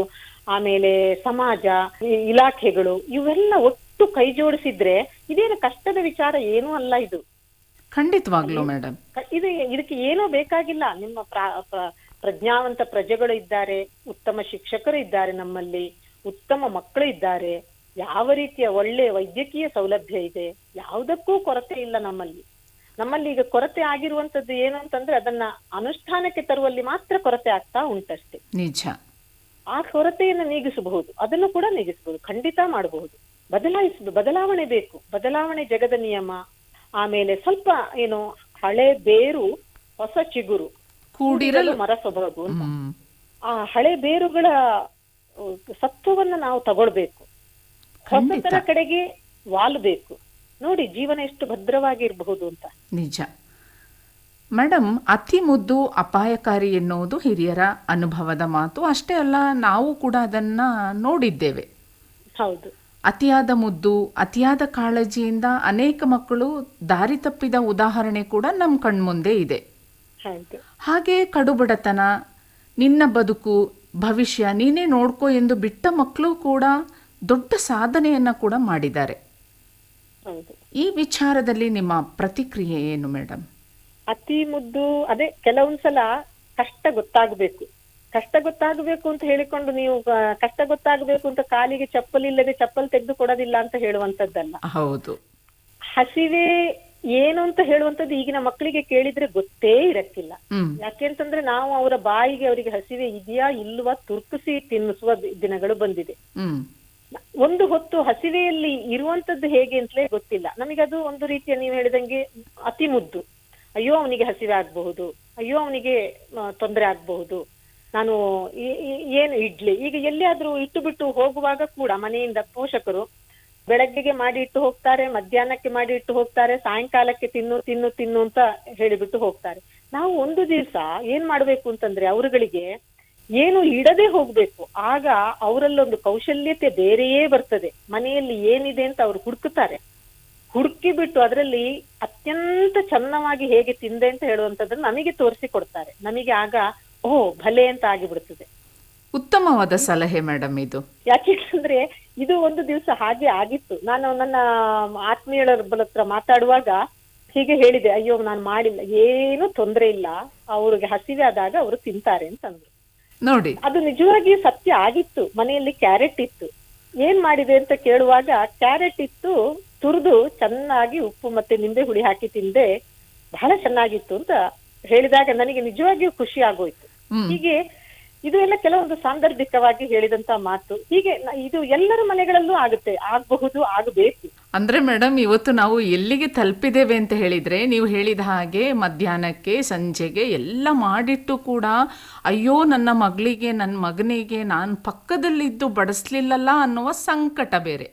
ಆಮೇಲೆ ಸಮಾಜ ಇಲಾಖೆಗಳು ಇವೆಲ್ಲ ಒಟ್ಟು ಕೈ ಜೋಡಿಸಿದ್ರೆ ಇದೇನು ಕಷ್ಟದ ವಿಚಾರ ಏನೂ ಅಲ್ಲ ಇದು. ಖಂಡಿತವಾಗ್ಲೂ ಮೇಡಮ್ ಇದು ಇದಕ್ಕೆ ಏನೂ ಬೇಕಾಗಿಲ್ಲ. ನಿಮ್ಮ ಪ್ರಾ- ಪ್ರಜ್ಞಾವಂತ ಪ್ರಜೆಗಳು ಇದ್ದಾರೆ ಉತ್ತಮ ಶಿಕ್ಷಕರು ಇದ್ದಾರೆ ನಮ್ಮಲ್ಲಿ ಉತ್ತಮ ಮಕ್ಕಳು ಇದ್ದಾರೆ. ಯಾವ ರೀತಿಯ ಒಳ್ಳೆ ವೈದ್ಯಕೀಯ ಸೌಲಭ್ಯ ಇದೆ? ಯಾವುದಕ್ಕೂ ಕೊರತೆ ಇಲ್ಲ ನಮ್ಮಲ್ಲಿ. ನಮ್ಮಲ್ಲಿ ಈಗ ಕೊರತೆ ಆಗಿರುವಂತದ್ದು ಏನು ಅಂತಂದ್ರೆ ಅದನ್ನ ಅನುಷ್ಠಾನಕ್ಕೆ ತರುವಲ್ಲಿ ಮಾತ್ರ ಕೊರತೆ ಆಗ್ತಾ ಉಂಟಷ್ಟೇ. ನಿಜ. ಆ ಕೊರತೆಯನ್ನು ನೀಗಿಸಬಹುದು ಅದನ್ನು ಕೂಡ ನೀಗಿಸಬಹುದು ಖಂಡಿತ ಮಾಡಬಹುದು. ಬದಲಾಯಿಸ ಬದಲಾವಣೆ ಬೇಕು. ಬದಲಾವಣೆ ಜಗದ ನಿಯಮ. ಆಮೇಲೆ ಸ್ವಲ್ಪ ಏನು ಹಳೆ ಬೇರು ಹೊಸ ಚಿಗುರು. ಕೂಡಿರಲು ಮರ ಸೊಬಗು. ಆ ಹಳೆ ಬೇರುಗಳ ಸತ್ವವನ್ನ ನಾವು ತಗೊಳ್ಬೇಕು. ಹೊಸತರ ಕಡೆಗೆ ವಾಲಬೇಕು. ನೋಡಿ ಜೀವನ ಎಷ್ಟು ಭದ್ರವಾಗಿರಬಹುದು ಅಂತ. ನಿಜ. ಮೇಡಮ್ ಅತಿ ಮುದ್ದು ಅಪಾಯಕಾರಿ ಎನ್ನುವುದು ಹಿರಿಯರ ಅನುಭವದ ಮಾತು. ಅಷ್ಟೇ ಅಲ್ಲ ನಾವು ಕೂಡ ಅದನ್ನ ನೋಡಿದ್ದೇವೆ. ಹೌದು. ಅತಿಯಾದ ಮುದ್ದು ಅತಿಯಾದ ಕಾಳಜಿಯಿಂದ ಅನೇಕ ಮಕ್ಕಳು ದಾರಿ ತಪ್ಪಿದ ಉದಾಹರಣೆ ಕೂಡ ನಮ್ಮ ಕಣ್ಮುಂದೆ ಇದೆ. ಹಾಗೆ ಕಡುಬಡತನ ನಿನ್ನ ಬದುಕು ಭವಿಷ್ಯ ನೀನೇ ನೋಡ್ಕೋ ಎಂದು ಬಿಟ್ಟ ಮಕ್ಕಳು ಕೂಡ ದೊಡ್ಡ ಸಾಧನೆಯನ್ನ ಕೂಡ ಮಾಡಿದ್ದಾರೆ. ಹೌದು. ಈ ವಿಚಾರದಲ್ಲಿ ನಿಮ್ಮ ಪ್ರತಿಕ್ರಿಯೆ ಏನು ಮೇಡಮ್ ಅತಿ ಮುದ್ದು ಅದೇ ಕೆಲವೊಂದ್ಸಲ ಕಷ್ಟ ಗೊತ್ತಾಗಬೇಕು. ಕಷ್ಟ ಗೊತ್ತಾಗಬೇಕು ಅಂತ ಹೇಳಿಕೊಂಡು ನೀವು ಕಷ್ಟ ಗೊತ್ತಾಗಬೇಕು ಅಂತ ಕಾಲಿಗೆ ಚಪ್ಪಲ್ ಇಲ್ಲದೆ ಚಪ್ಪಲ್ ತೆಗೆದು ಕೊಡೋದಿಲ್ಲ ಅಂತ ಹೇಳುವಂತದ್ದಲ್ಲ ಹೌದು. ಹಸಿವೆ ಏನು ಅಂತ ಹೇಳುವಂತದ್ದು ಈಗಿನ ಮಕ್ಕಳಿಗೆ ಕೇಳಿದ್ರೆ ಗೊತ್ತೇ ಇರಕ್ಕಿಲ್ಲ. ಯಾಕೆಂತಂದ್ರೆ ನಾವು ಅವರ ಬಾಯಿಗೆ ಅವರಿಗೆ ಹಸಿವೆ ಇದೆಯಾ ಇಲ್ವಾ ತುರ್ಕಿಸಿ ತಿನ್ನಿಸುವ ದಿನಗಳು ಬಂದಿದೆ. ಒಂದು ಹೊತ್ತು ಹಸಿವೆಯಲ್ಲಿ ಇರುವಂತದ್ದು ಹೇಗೆ ಅಂತಲೇ ಗೊತ್ತಿಲ್ಲ. ನಮಗದು ಒಂದು ರೀತಿಯ ನೀವು ಹೇಳಿದಂಗೆ ಅತಿ ಮುದ್ದು. ಅಯ್ಯೋ, ಅವನಿಗೆ ಹಸಿವೆ ಆಗಬಹುದು. ಅಯ್ಯೋ, ಅವನಿಗೆ ತೊಂದರೆ ಆಗಬಹುದು. ನಾನು ಏನು ಇಡ್ಲಿ? ಈಗ ಎಲ್ಲಿಯಾದ್ರೂ ಇಟ್ಟು ಬಿಟ್ಟು ಹೋಗುವಾಗ ಕೂಡ ಮನೆಯಿಂದ ಪೋಷಕರು ಬೆಳಗ್ಗೆಗೆ ಮಾಡಿ ಇಟ್ಟು ಹೋಗ್ತಾರೆ, ಮಧ್ಯಾಹ್ನಕ್ಕೆ ಮಾಡಿ ಇಟ್ಟು ಹೋಗ್ತಾರೆ, ಸಾಯಂಕಾಲಕ್ಕೆ ತಿನ್ನು ತಿನ್ನು ತಿನ್ನು ಅಂತ ಹೇಳಿಬಿಟ್ಟು ಹೋಗ್ತಾರೆ. ನಾವು ಒಂದು ದಿವಸ ಏನ್ ಮಾಡ್ಬೇಕು ಅಂತಂದ್ರೆ ಅವರುಗಳಿಗೆ ಏನು ಇಡದೆ ಹೋಗ್ಬೇಕು. ಆಗ ಅವರಲ್ಲೊಂದು ಕೌಶಲ್ಯತೆ ಬೇರೆಯೇ ಬರ್ತದೆ. ಮನೆಯಲ್ಲಿ ಏನಿದೆ ಅಂತ ಅವ್ರು ಹುಡುಕುತ್ತಾರೆ. ಹುಡುಕಿ ಬಿಟ್ಟು ಅದರಲ್ಲಿ ಅತ್ಯಂತ ಚಂದವಾಗಿ ಹೇಗೆ ತಿಂದೆ ಅಂತ ಹೇಳುವಂತದ್ದನ್ನ ನಮಗೆ ತೋರಿಸಿ ಕೊಡ್ತಾರೆ ನಮಗೆ ಆಗ ಓ ಭಲೆ ಅಂತ ಆಗಿಬಿಡ್ತದೆ. ಉತ್ತಮವಾದ ಸಲಹೆ ಮೇಡಮ್ ಇದು. ಯಾಕೆಂದ್ರೆ ಇದು ಒಂದು ದಿವಸ ಹಾಗೆ ಆಗಿತ್ತು. ನಾನು ನನ್ನ ಆತ್ಮೀಯರ ಹತ್ರ ಮಾತಾಡುವಾಗ ಹೀಗೆ ಹೇಳಿದೆ ಅಯ್ಯೋ ನಾನು ಮಾಡಿಲ್ಲ ಏನು ತೊಂದ್ರೆ ಇಲ್ಲ. ಅವ್ರಿಗೆ ಹಸಿವೆ ಆದಾಗ ಅವರು ತಿಂತಾರೆ ಅಂತ ಅಂದ್ರು ನೋಡಿ. ಅದು ನಿಜವಾಗಿಯೂ ಸತ್ಯ ಆಗಿತ್ತು. ಮನೆಯಲ್ಲಿ ಕ್ಯಾರೆಟ್ ಇತ್ತು. ಏನ್ ಮಾಡಿದೆ ಅಂತ ಕೇಳುವಾಗ ಕ್ಯಾರೆಟ್ ಇತ್ತು ತುರಿದು ಚೆನ್ನಾಗಿ ಉಪ್ಪು ಮತ್ತೆ ನಿಂಬೆ ಹುಳಿ ಹಾಕಿ ತಿಂದೆ ಬಹಳ ಚೆನ್ನಾಗಿತ್ತು ಅಂತ ಹೇಳಿದಾಗ ನನಗೆ ನಿಜವಾಗಿಯೂ ಖುಷಿ ಆಗೋಯ್ತು. ಹೀಗೆ ಇದು ಎಲ್ಲ ಕೆಲವೊಂದು ಸಾಂದರ್ಭಿಕವಾಗಿ ಹೇಳಿದಂತ ಮಾತು. ಹೀಗೆ ಇದು ಎಲ್ಲರ ಮನೆಗಳಲ್ಲೂ ಆಗುತ್ತೆ. ಆಗಬಹುದು ಆಗಬೇಕು. ಅಂದ್ರೆ ಮೇಡಮ್ ಇವತ್ತು ನಾವು ಎಲ್ಲಿಗೆ ತಲುಪಿದ್ದೇವೆ ಅಂತ ಹೇಳಿದ್ರೆ ನೀವು ಹೇಳಿದ ಹಾಗೆ ಮಧ್ಯಾಹ್ನಕ್ಕೆ ಸಂಜೆಗೆ ಎಲ್ಲ ಮಾಡಿಟ್ಟು ಕೂಡ ಅಯ್ಯೋ ನನ್ನ ಮಗಳಿಗೆ ನನ್ನ ಮಗನಿಗೆ ನಾನು ಪಕ್ಕದಲ್ಲಿದ್ದು ಬಡಿಸ್ಲಿಲ್ಲಲ್ಲ ಅನ್ನುವ ಸಂಕಟ ಬೇರೆ.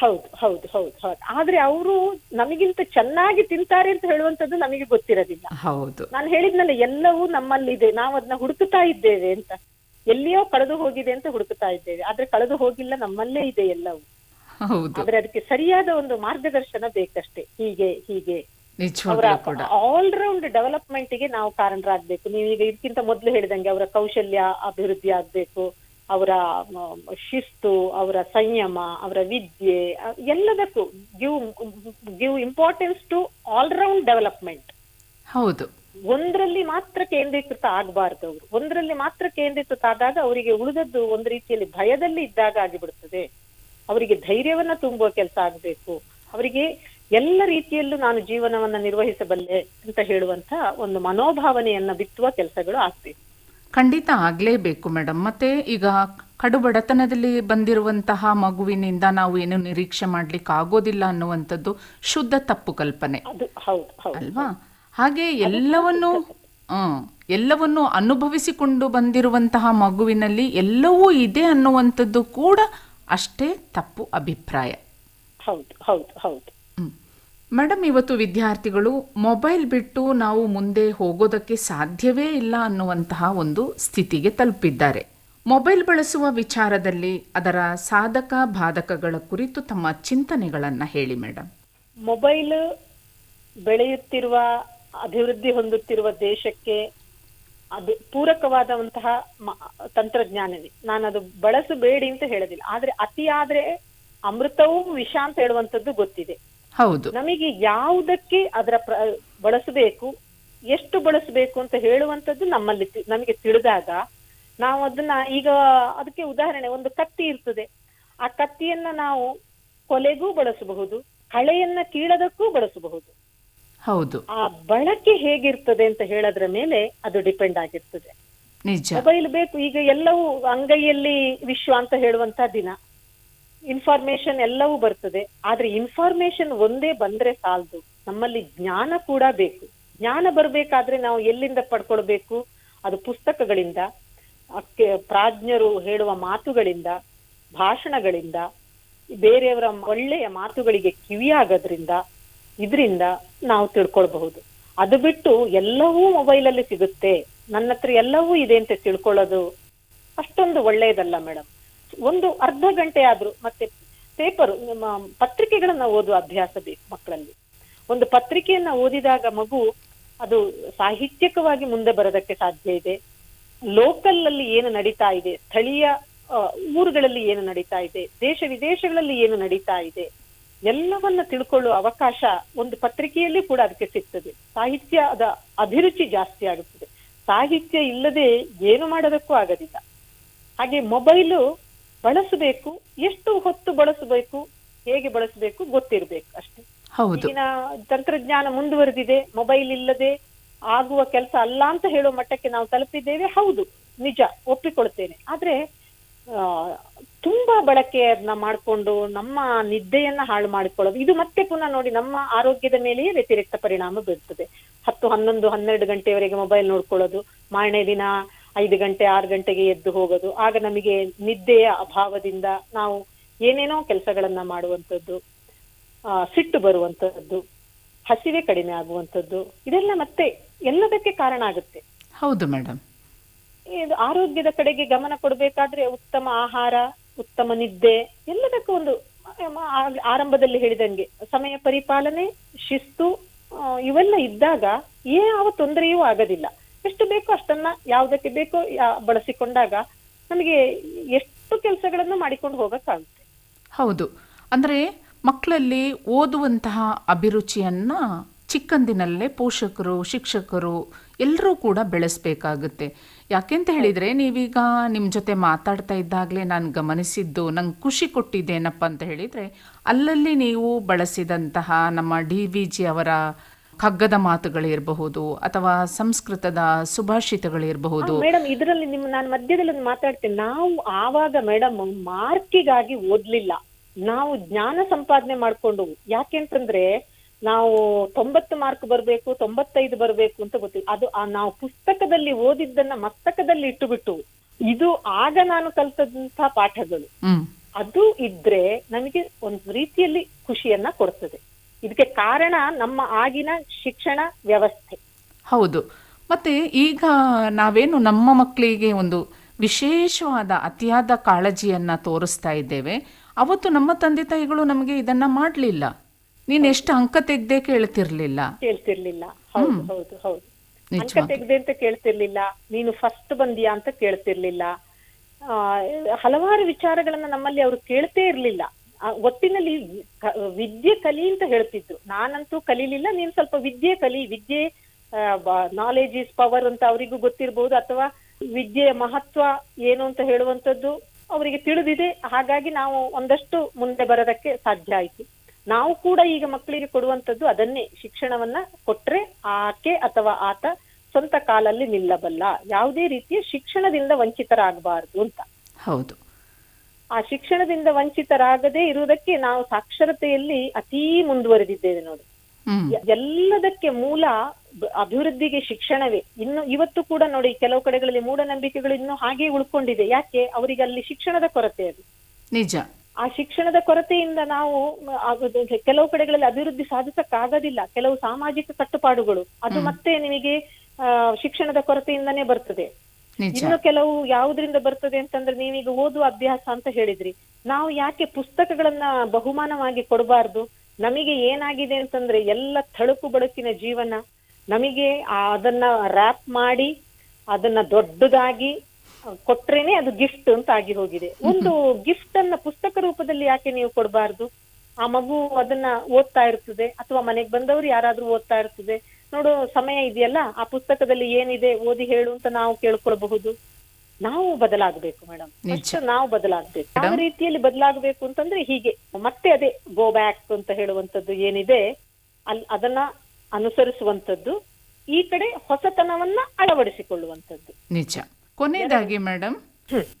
ಹೌದು ಹೌದು ಹೌದು ಹೌದು. ಆದ್ರೆ ಅವರು ನಮಗಿಂತ ಚೆನ್ನಾಗಿ ತಿಂತಾರೆ ಅಂತ ಹೇಳುವಂತದ್ದು ನಮಗೆ ಗೊತ್ತಿರೋದಿಲ್ಲ. ಹೌದು. ನಾನು ಹೇಳಿದ್ನಲ್ಲ ಎಲ್ಲವೂ ನಮ್ಮಲ್ಲಿದೆ. ನಾವು ಅದನ್ನ ಹುಡುಕುತ್ತಾ ಇದ್ದೇವೆ ಅಂತ. ಎಲ್ಲಿಯೋ ಕಳೆದು ಹೋಗಿದೆ ಅಂತ ಹುಡುಕುತ್ತಾ ಇದ್ದೇವೆ. ಆದ್ರೆ ಕಳೆದು ಹೋಗಿಲ್ಲ ನಮ್ಮಲ್ಲೇ ಇದೆ ಎಲ್ಲವೂ. ಹೌದು. ಆದ್ರೆ ಅದಕ್ಕೆ ಸರಿಯಾದ ಒಂದು ಮಾರ್ಗದರ್ಶನ ಬೇಕಷ್ಟೇ. ಹೀಗೆ ಹೀಗೆ. ಆಲ್ ರೌಂಡ್ ಡೆವಲಪ್ಮೆಂಟ್ಗೆ ನಾವು ಕಾರಣರಾಗಬೇಕು. ನೀವೀಗ ಇದಕ್ಕಿಂತ ಮೊದಲು ಹೇಳಿದಂಗೆ ಅವರ ಕೌಶಲ್ಯ ಅಭಿವೃದ್ಧಿ ಆಗ್ಬೇಕು. ಅವರ ಶಿಸ್ತು ಅವರ ಸಂಯಮ ಅವರ ವಿದ್ಯೆ ಎಲ್ಲದಕ್ಕೂ give give importance to all round development ಹೌದು. ಒಂದರಲ್ಲಿ ಮಾತ್ರ ಕೇಂದ್ರೀಕೃತ ಆಗಬಾರ್ದು ಅವರು. ಒಂದರಲ್ಲಿ ಮಾತ್ರ ಕೇಂದ್ರೀಕೃತ ಆದಾಗ ಅವರಿಗೆ ಉಳಿದದ್ದು ಒಂದು ರೀತಿಯಲ್ಲಿ ಭಯದಲ್ಲಿ ಇದ್ದಾಗ ಆಗಿಬಿಡುತ್ತದೆ ಅವರಿಗೆ ಧೈರ್ಯವನ್ನ ತುಂಬುವ ಕೆಲಸ ಆಗಬೇಕು. ಅವರಿಗೆ ಎಲ್ಲ ರೀತಿಯಲ್ಲೂ ನಾನು ಜೀವನವನ್ನ ನಿರ್ವಹಿಸಬಲ್ಲೆ ಅಂತ ಹೇಳುವಂತ ಒಂದು ಮನೋಭಾವನೆಯನ್ನ ಬಿತ್ತುವ ಕೆಲಸಗಳು ಆಗ್ಬೇಕು. ಖಂಡಿತ ಆಗಲೇಬೇಕು ಮೇಡಮ್ ಮತ್ತೆ ಈಗ ಕಡು ಬಡತನದಲ್ಲಿ ಬಂದಿರುವಂತಹ ಮಗುವಿನಿಂದ ನಾವು ಏನು ನಿರೀಕ್ಷೆ ಮಾಡ್ಲಿಕ್ಕೆ ಆಗೋದಿಲ್ಲ ಅನ್ನುವಂಥದ್ದು ಶುದ್ಧ ತಪ್ಪು ಕಲ್ಪನೆ. ಅಲ್ವಾ? ಹಾಗೆ ಎಲ್ಲವನ್ನು ಎಲ್ಲವನ್ನು ಅನುಭವಿಸಿಕೊಂಡು ಬಂದಿರುವಂತಹ ಮಗುವಿನಲ್ಲಿ ಎಲ್ಲವೂ ಇದೆ ಅನ್ನುವಂಥದ್ದು ಕೂಡ ಅಷ್ಟೇ ತಪ್ಪು ಅಭಿಪ್ರಾಯ. ಹೌದು ಹೌದು ಹೌದು. ಮೇಡಮ್, ಇವತ್ತು ವಿದ್ಯಾರ್ಥಿಗಳು ಮೊಬೈಲ್ ಬಿಟ್ಟು ನಾವು ಮುಂದೆ ಹೋಗೋದಕ್ಕೆ ಸಾಧ್ಯವೇ ಇಲ್ಲ ಅನ್ನುವಂತಹ ಒಂದು ಸ್ಥಿತಿಗೆ ತಲುಪಿದ್ದಾರೆ. ಮೊಬೈಲ್ ಬಳಸುವ ವಿಚಾರದಲ್ಲಿ ಅದರ ಸಾಧಕ ಬಾಧಕಗಳ ಕುರಿತು ತಮ್ಮ ಚಿಂತನೆಗಳನ್ನು ಹೇಳಿ ಮೇಡಮ್. ಮೊಬೈಲ್ ಬೆಳೆಯುತ್ತಿರುವ, ಅಭಿವೃದ್ಧಿ ಹೊಂದುತ್ತಿರುವ ದೇಶಕ್ಕೆ ಅದು ಪೂರಕವಾದಂತಹ ತಂತ್ರಜ್ಞಾನವೇ. ನಾನು ಅದು ಬಳಸಬೇಡಿ ಅಂತ ಹೇಳೋದಿಲ್ಲ. ಆದ್ರೆ ಅತಿ ಆದ್ರೆ ಅಮೃತವೂ ವಿಷ ಅಂತ ಹೇಳುವಂತದ್ದು ಗೊತ್ತಿದೆ. ಹೌದು. ನಮಗೆ ಯಾವುದಕ್ಕೆ ಅದರ ಬಳಸಬೇಕು ಎಷ್ಟು ಬಳಸಬೇಕು ಅಂತ ಹೇಳುವಂತದ್ದು ನಮ್ಮಲ್ಲಿ ನಮಗೆ ತಿಳಿದಾಗ ನಾವು ಅದನ್ನ ಈಗ ಅದಕ್ಕೆ ಉದಾಹರಣೆ ಒಂದು ಕತ್ತಿ ಇರ್ತದೆ. ಆ ಕತ್ತಿಯನ್ನ ನಾವು ಕೊಲೆಗೂ ಬಳಸಬಹುದು ಕಳೆಯನ್ನ ಕೀಳದಕ್ಕೂ ಬಳಸಬಹುದು. ಹೌದು. ಆ ಬಳಕೆ ಹೇಗಿರ್ತದೆ ಅಂತ ಹೇಳೋದ್ರ ಮೇಲೆ ಅದು ಡಿಪೆಂಡ್ ಆಗಿರ್ತದೆ. ಮೊಬೈಲ್ ಬೇಕು ಈಗ ಎಲ್ಲವೂ ಅಂಗೈಯಲ್ಲಿ ವಿಶ್ವ ಅಂತ ಹೇಳುವಂತ ದಿನ. ಇನ್ಫಾರ್ಮೇಶನ್ ಎಲ್ಲವೂ ಬರ್ತದೆ. ಆದ್ರೆ ಇನ್ಫಾರ್ಮೇಶನ್ ಒಂದೇ ಬಂದ್ರೆ ಸಾಲದು. ನಮ್ಮಲ್ಲಿ ಜ್ಞಾನ ಕೂಡ ಬೇಕು. ಜ್ಞಾನ ಬರ್ಬೇಕಾದ್ರೆ ನಾವು ಎಲ್ಲಿಂದ ಪಡ್ಕೊಳ್ಬೇಕು? ಅದು ಪುಸ್ತಕಗಳಿಂದ ಪ್ರಾಜ್ಞರು ಹೇಳುವ ಮಾತುಗಳಿಂದ, ಭಾಷಣಗಳಿಂದ, ಬೇರೆಯವರ ಒಳ್ಳೆಯ ಮಾತುಗಳಿಗೆ ಕಿವಿಯಾಗೋದ್ರಿಂದ ಇದರಿಂದ ನಾವು ತಿಳ್ಕೊಳ್ಬಹುದು. ಅದು ಬಿಟ್ಟು ಎಲ್ಲವೂ ಮೊಬೈಲ್ ಅಲ್ಲಿ ಸಿಗುತ್ತೆ. ನನ್ನ ಹತ್ರ ಎಲ್ಲವೂ ಇದೆ ಅಂತ ತಿಳ್ಕೊಳ್ಳೋದು ಅಷ್ಟೊಂದು ಒಳ್ಳೆಯದಲ್ಲ ಮೇಡಮ್. ಒಂದು ಅರ್ಧ ಗಂಟೆ ಆದ್ರೂ ಮತ್ತೆ ಪೇಪರ್ ಪತ್ರಿಕೆಗಳನ್ನ ಓದುವ ಅಭ್ಯಾಸ ಬೇಕು ಮಕ್ಕಳಲ್ಲಿ. ಒಂದು ಪತ್ರಿಕೆಯನ್ನ ಓದಿದಾಗ ಮಗು ಅದು ಸಾಹಿತ್ಯಕವಾಗಿ ಮುಂದೆ ಬರೋದಕ್ಕೆ ಸಾಧ್ಯ ಇದೆ. ಲೋಕಲ್ ಅಲ್ಲಿ ಏನು ನಡೀತಾ ಇದೆ, ಸ್ಥಳೀಯ ಊರುಗಳಲ್ಲಿ ಏನು ನಡೀತಾ ಇದೆ, ದೇಶ ವಿದೇಶಗಳಲ್ಲಿ ಏನು ನಡೀತಾ ಇದೆ, ಎಲ್ಲವನ್ನ ತಿಳ್ಕೊಳ್ಳುವ ಅವಕಾಶ ಒಂದು ಪತ್ರಿಕೆಯಲ್ಲಿ ಕೂಡ ಅದಕ್ಕೆ ಸಿಗ್ತದೆ. ಸಾಹಿತ್ಯದ ಅಭಿರುಚಿ ಜಾಸ್ತಿ ಆಗುತ್ತದೆ. ಸಾಹಿತ್ಯ ಇಲ್ಲದೆ ಏನು ಮಾಡೋದಕ್ಕೂ ಆಗದಿಲ್ಲ. ಹಾಗೆ ಮೊಬೈಲು ಬಳಸಬೇಕು ಎಷ್ಟು ಹೊತ್ತು ಬಳಸಬೇಕು ಹೇಗೆ ಬಳಸಬೇಕು ಗೊತ್ತಿರಬೇಕು ಅಷ್ಟೇ. ಹೌದು. ಈಗಿನ ತಂತ್ರಜ್ಞಾನ ಮುಂದುವರೆದಿದೆ ಮೊಬೈಲ್ ಇಲ್ಲದೆ ಆಗುವ ಕೆಲಸ ಅಲ್ಲ ಅಂತ ಹೇಳುವ ಮಟ್ಟಕ್ಕೆ ನಾವು ತಲುಪಿದ್ದೇವೆ ಹೌದು ನಿಜ ಒಪ್ಪಿಕೊಳ್ತೇನೆ. ಆದ್ರೆ ಆ, ತುಂಬಾ ಬಳಕೆಯನ್ನ ಮಾಡಿಕೊಂಡು ನಮ್ಮ ನಿದ್ದೆಯನ್ನ ಹಾಳು ಮಾಡಿಕೊಳ್ಳೋದು ಇದು ಮತ್ತೆ ಪುನಃ ನೋಡಿ ನಮ್ಮ ಆರೋಗ್ಯದ ಮೇಲೆಯೇ ವ್ಯತಿರಿಕ್ತ ಪರಿಣಾಮ ಬೀರ್ತದೆ. ಹತ್ತು ಹನ್ನೊಂದು ಹನ್ನೆರಡು ಗಂಟೆವರೆಗೆ ಮೊಬೈಲ್ ನೋಡ್ಕೊಳ್ಳೋದು ಮಾರನೇ ದಿನ ಐದು ಗಂಟೆ ಆರು ಗಂಟೆಗೆ ಎದ್ದು ಹೋಗೋದು. ಆಗ ನಮಗೆ ನಿದ್ದೆಯ ಅಭಾವದಿಂದ ನಾವು ಏನೇನೋ ಕೆಲಸಗಳನ್ನ ಮಾಡುವಂಥದ್ದು ಆ, ಸಿಟ್ಟು ಬರುವಂತದ್ದು ಹಸಿವೆ ಕಡಿಮೆ ಆಗುವಂಥದ್ದು ಇದೆಲ್ಲ ಮತ್ತೆ ಎಲ್ಲದಕ್ಕೆ ಕಾರಣ ಆಗುತ್ತೆ. ಹೌದು ಮೇಡಮ್ ಇದು ಆರೋಗ್ಯದ ಕಡೆಗೆ ಗಮನ ಕೊಡಬೇಕಾದ್ರೆ ಉತ್ತಮ ಆಹಾರ ಉತ್ತಮ ನಿದ್ದೆ ಎಲ್ಲದಕ್ಕೂ ಒಂದು ಆರಂಭದಲ್ಲಿ ಹೇಳಿದಂಗೆ ಸಮಯ ಪರಿಪಾಲನೆ ಶಿಸ್ತು ಇವೆಲ್ಲ ಇದ್ದಾಗ ಯಾವ ತೊಂದರೆಯೂ ಆಗೋದಿಲ್ಲ. ಎಷ್ಟು ಬೇಕೋ ಅಷ್ಟನ್ನ ಯಾವುದಕ್ಕೆ ಬೇಕೋ ಬಳಸಿಕೊಂಡಾಗ ನಮಗೆ ಎಷ್ಟು ಕೆಲಸಗಳನ್ನು ಮಾಡಿಕೊಂಡು ಹೋಗಕ್ಕಾಗುತ್ತೆ. ಹೌದು. ಅಂದ್ರೆ ಮಕ್ಕಳಲ್ಲಿ ಓದುವಂತಹ ಅಭಿರುಚಿಯನ್ನ ಚಿಕ್ಕಂದಿನಲ್ಲೇ ಪೋಷಕರು, ಶಿಕ್ಷಕರು ಎಲ್ಲರೂ ಕೂಡ ಬೆಳೆಸಬೇಕಾಗುತ್ತೆ. ಯಾಕೆಂತ ಹೇಳಿದರೆ ನೀವೀಗ ನಿಮ್ಮ ಜೊತೆ ಮಾತಾಡ್ತಾ ಇದ್ದಾಗಲೇ ನಾನು ಗಮನಿಸಿದ್ದು, ನಂಗೆ ಖುಷಿ ಕೊಟ್ಟಿದ್ದೇನಪ್ಪ ಅಂತ ಹೇಳಿದರೆ, ಅಲ್ಲಲ್ಲಿ ನೀವು ಬಳಸಿದಂತಹ ನಮ್ಮ ಡಿ ವಿ ಜಿ ಅವರ ಕಗ್ಗದ ಮಾತುಗಳಿರಬಹುದು ಅಥವಾ ಸಂಸ್ಕೃತದ ಸುಭಾಷಿತಗಳಿರಬಹುದು. ಮೇಡಮ್ ಇದರಲ್ಲಿ ನಿಮ್ ನಾನು ಮಧ್ಯದಲ್ಲಿ ಒಂದು ಮಾತಾಡ್ತೇನೆ. ನಾವು ಆವಾಗ ಮೇಡಮ್ ಮಾರ್ಕಿಗಾಗಿ ಓದ್ಲಿಲ್ಲ. ನಾವು ಜ್ಞಾನ ಸಂಪಾದನೆ ಮಾಡ್ಕೊಂಡು ಯಾಕೆಂತಂದ್ರೆ ನಾವು ತೊಂಬತ್ತು ಮಾರ್ಕ್ ಬರ್ಬೇಕು ತೊಂಬತ್ತೈದು ಬರ್ಬೇಕು ಅಂತ ಗೊತ್ತಿಲ್ಲ. ಅದು ನಾವು ಪುಸ್ತಕದಲ್ಲಿ ಓದಿದ್ದನ್ನ ಮಸ್ತಕದಲ್ಲಿ ಇಟ್ಟುಬಿಟ್ಟು ಇದು ಆಗ ನಾನು ಕಲ್ತಂತಹ ಪಾಠಗಳು. ಅದು ಇದ್ರೆ ನಮಗೆ ಒಂದು ರೀತಿಯಲ್ಲಿ ಖುಷಿಯನ್ನ ಕೊಡ್ತದೆ. ಇದಕ್ಕೆ ಕಾರಣ ನಮ್ಮ ಆಗಿನ ಶಿಕ್ಷಣ ವ್ಯವಸ್ಥೆ. ಹೌದು. ಮತ್ತೆ ಈಗ ನಾವೇನು ನಮ್ಮ ಮಕ್ಕಳಿಗೆ ಒಂದು ವಿಶೇಷವಾದ ಅತಿಯಾದ ಕಾಳಜಿಯನ್ನ ತೋರಿಸ್ತಾ ಇದ್ದೇವೆ. ಅವತ್ತು ನಮ್ಮ ತಂದೆ ತಾಯಿಗಳು ನಮಗೆ ಇದನ್ನ ಮಾಡಲಿಲ್ಲ. ನೀನ್ ಎಷ್ಟು ಅಂಕ ತೆಗ್ದೆ ಕೇಳ್ತಿರ್ಲಿಲ್ಲ. ಕೇಳ್ತಿರ್ಲಿಲ್ಲ. ಹೌದು ಹೌದು ಹೌದು. ಅಂಕ. ತೆಗ್ದೆ ಅಂತ ಕೇಳ್ತಿರ್ಲಿಲ್ಲ. ನೀನು ಫಸ್ಟ್ ಬಂದಿಯಾ ಅಂತ ಕೇಳ್ತಿರ್ಲಿಲ್ಲ. ಹಲವಾರು ವಿಚಾರಗಳನ್ನ ನಮ್ಮಲ್ಲಿ ಅವರು ಕೇಳ್ತೇ ಇರ್ಲಿಲ್ಲ. ಒಟ್ಟಿನಲ್ಲಿ ವಿದ್ಯೆ ಕಲಿ ಅಂತ ಹೇಳ್ತಿದ್ರು. ನಾನಂತೂ ಕಲೀಲಿಲ್ಲ, ನೀನ್ ಸ್ವಲ್ಪ ವಿದ್ಯೆ ಕಲಿ. ವಿದ್ಯೆ ನಾಲೆಜ್ ಇಸ್ ಪವರ್ ಅಂತ ಅವರಿಗೂ ಗೊತ್ತಿರಬಹುದು ಅಥವಾ ವಿದ್ಯೆಯ ಮಹತ್ವ ಏನು ಅಂತ ಹೇಳುವಂತದ್ದು ಅವರಿಗೆ ತಿಳಿದಿದೆ. ಹಾಗಾಗಿ ನಾವು ಒಂದಷ್ಟು ಮುಂದೆ ಬರೋದಕ್ಕೆ ಸಾಧ್ಯ ಆಯ್ತು. ನಾವು ಕೂಡ ಈಗ ಮಕ್ಕಳಿಗೆ ಕೊಡುವಂತದ್ದು ಅದನ್ನೇ, ಶಿಕ್ಷಣವನ್ನ ಕೊಟ್ರೆ ಆಕೆ ಅಥವಾ ಆತ ಸ್ವಂತ ಕಾಲಲ್ಲಿ ನಿಲ್ಲಬಲ್ಲ. ಯಾವುದೇ ರೀತಿಯ ಶಿಕ್ಷಣದಿಂದ ವಂಚಿತರಾಗಬಾರದು ಅಂತ. ಹೌದು. ಆ ಶಿಕ್ಷಣದಿಂದ ವಂಚಿತರಾಗದೇ ಇರುವುದಕ್ಕೆ ನಾವು ಸಾಕ್ಷರತೆಯಲ್ಲಿ ಅತೀ ಮುಂದುವರೆದಿದ್ದೇವೆ ನೋಡಿ. ಎಲ್ಲದಕ್ಕೆ ಮೂಲ ಅಭಿವೃದ್ಧಿಗೆ ಶಿಕ್ಷಣವೇ. ಇನ್ನು ಇವತ್ತು ಕೂಡ ನೋಡಿ ಕೆಲವು ಕಡೆಗಳಲ್ಲಿ ಮೂಢನಂಬಿಕೆಗಳು ಇನ್ನೂ ಹಾಗೆ ಉಳ್ಕೊಂಡಿದೆ. ಯಾಕೆ? ಅವರಿಗೆ ಅಲ್ಲಿ ಶಿಕ್ಷಣದ ಕೊರತೆ ಅದು. ನಿಜ. ಆ ಶಿಕ್ಷಣದ ಕೊರತೆಯಿಂದ ನಾವು ಕೆಲವು ಕಡೆಗಳಲ್ಲಿ ಅಭಿವೃದ್ಧಿ ಸಾಧಿಸಕ್ಕಾಗೋದಿಲ್ಲ. ಕೆಲವು ಸಾಮಾಜಿಕ ಕಟ್ಟುಪಾಡುಗಳು. ಅದು ಮತ್ತೆ ನಿಮಗೆ ಆ, ಶಿಕ್ಷಣದ ಕೊರತೆಯಿಂದನೇ ಬರ್ತದೆ. ಇನ್ನು ಕೆಲವು ಯಾವುದರಿಂದ ಬರ್ತದೆ ಅಂತಂದ್ರೆ ನೀವೀಗ ಓದುವ ಅಭ್ಯಾಸ ಅಂತ ಹೇಳಿದ್ರಿ. ನಾವು ಯಾಕೆ ಪುಸ್ತಕಗಳನ್ನ ಬಹುಮಾನವಾಗಿ ಕೊಡಬಾರ್ದು? ನಮಗೆ ಏನಾಗಿದೆ ಅಂತಂದ್ರೆ ಎಲ್ಲ ತಳುಕು ಬಳಕಿನ ಜೀವನ. ನಮಗೆ ಅದನ್ನ ರ್ಯಾಪ್ ಮಾಡಿ ಅದನ್ನ ದೊಡ್ಡದಾಗಿ ಕೊಟ್ರೇನೆ ಅದು ಗಿಫ್ಟ್ ಅಂತ ಆಗಿ ಹೋಗಿದೆ. ಒಂದು ಗಿಫ್ಟ್ ಅನ್ನ ಪುಸ್ತಕ ರೂಪದಲ್ಲಿ ಯಾಕೆ ನೀವು ಕೊಡಬಾರ್ದು? ಆ ಮಗು ಅದನ್ನ ಓದ್ತಾ ಇರ್ತದೆ ಅಥವಾ ಮನೆಗೆ ಬಂದವರು ಯಾರಾದ್ರೂ ಓದ್ತಾ ಇರ್ತದೆ ನೋಡು ಸಮಯ ಇದೆಯಲ್ಲ ಆ ಪುಸ್ತಕದಲ್ಲಿ ಏನಿದೆ ಓದಿ ಹೇಳು ಅಂತ ನಾವು ಕೇಳ್ಕೊಳ್ಬಹುದು. ನಾವು ಬದಲಾಗಬೇಕು ಮೇಡಮ್. ನಾವು ಬದಲಾಗಬೇಕು. ಯಾವ ರೀತಿಯಲ್ಲಿ ಬದಲಾಗಬೇಕು ಅಂತಂದ್ರೆ ಹೀಗೆ. ಮತ್ತೆ ಅದೇ ಗೋ ಬ್ಯಾಕ್ ಅಂತ ಹೇಳುವಂತದ್ದು ಏನಿದೆ ಅಲ್ ಅದನ್ನ ಅನುಸರಿಸುವಂತದ್ದು ಈ ಕಡೆ ಹೊಸತನವನ್ನ ಅಳವಡಿಸಿಕೊಳ್ಳುವಂತದ್ದು ನಿಜ. ಕೊನೆಯದಾಗಿ ಮೇಡಮ್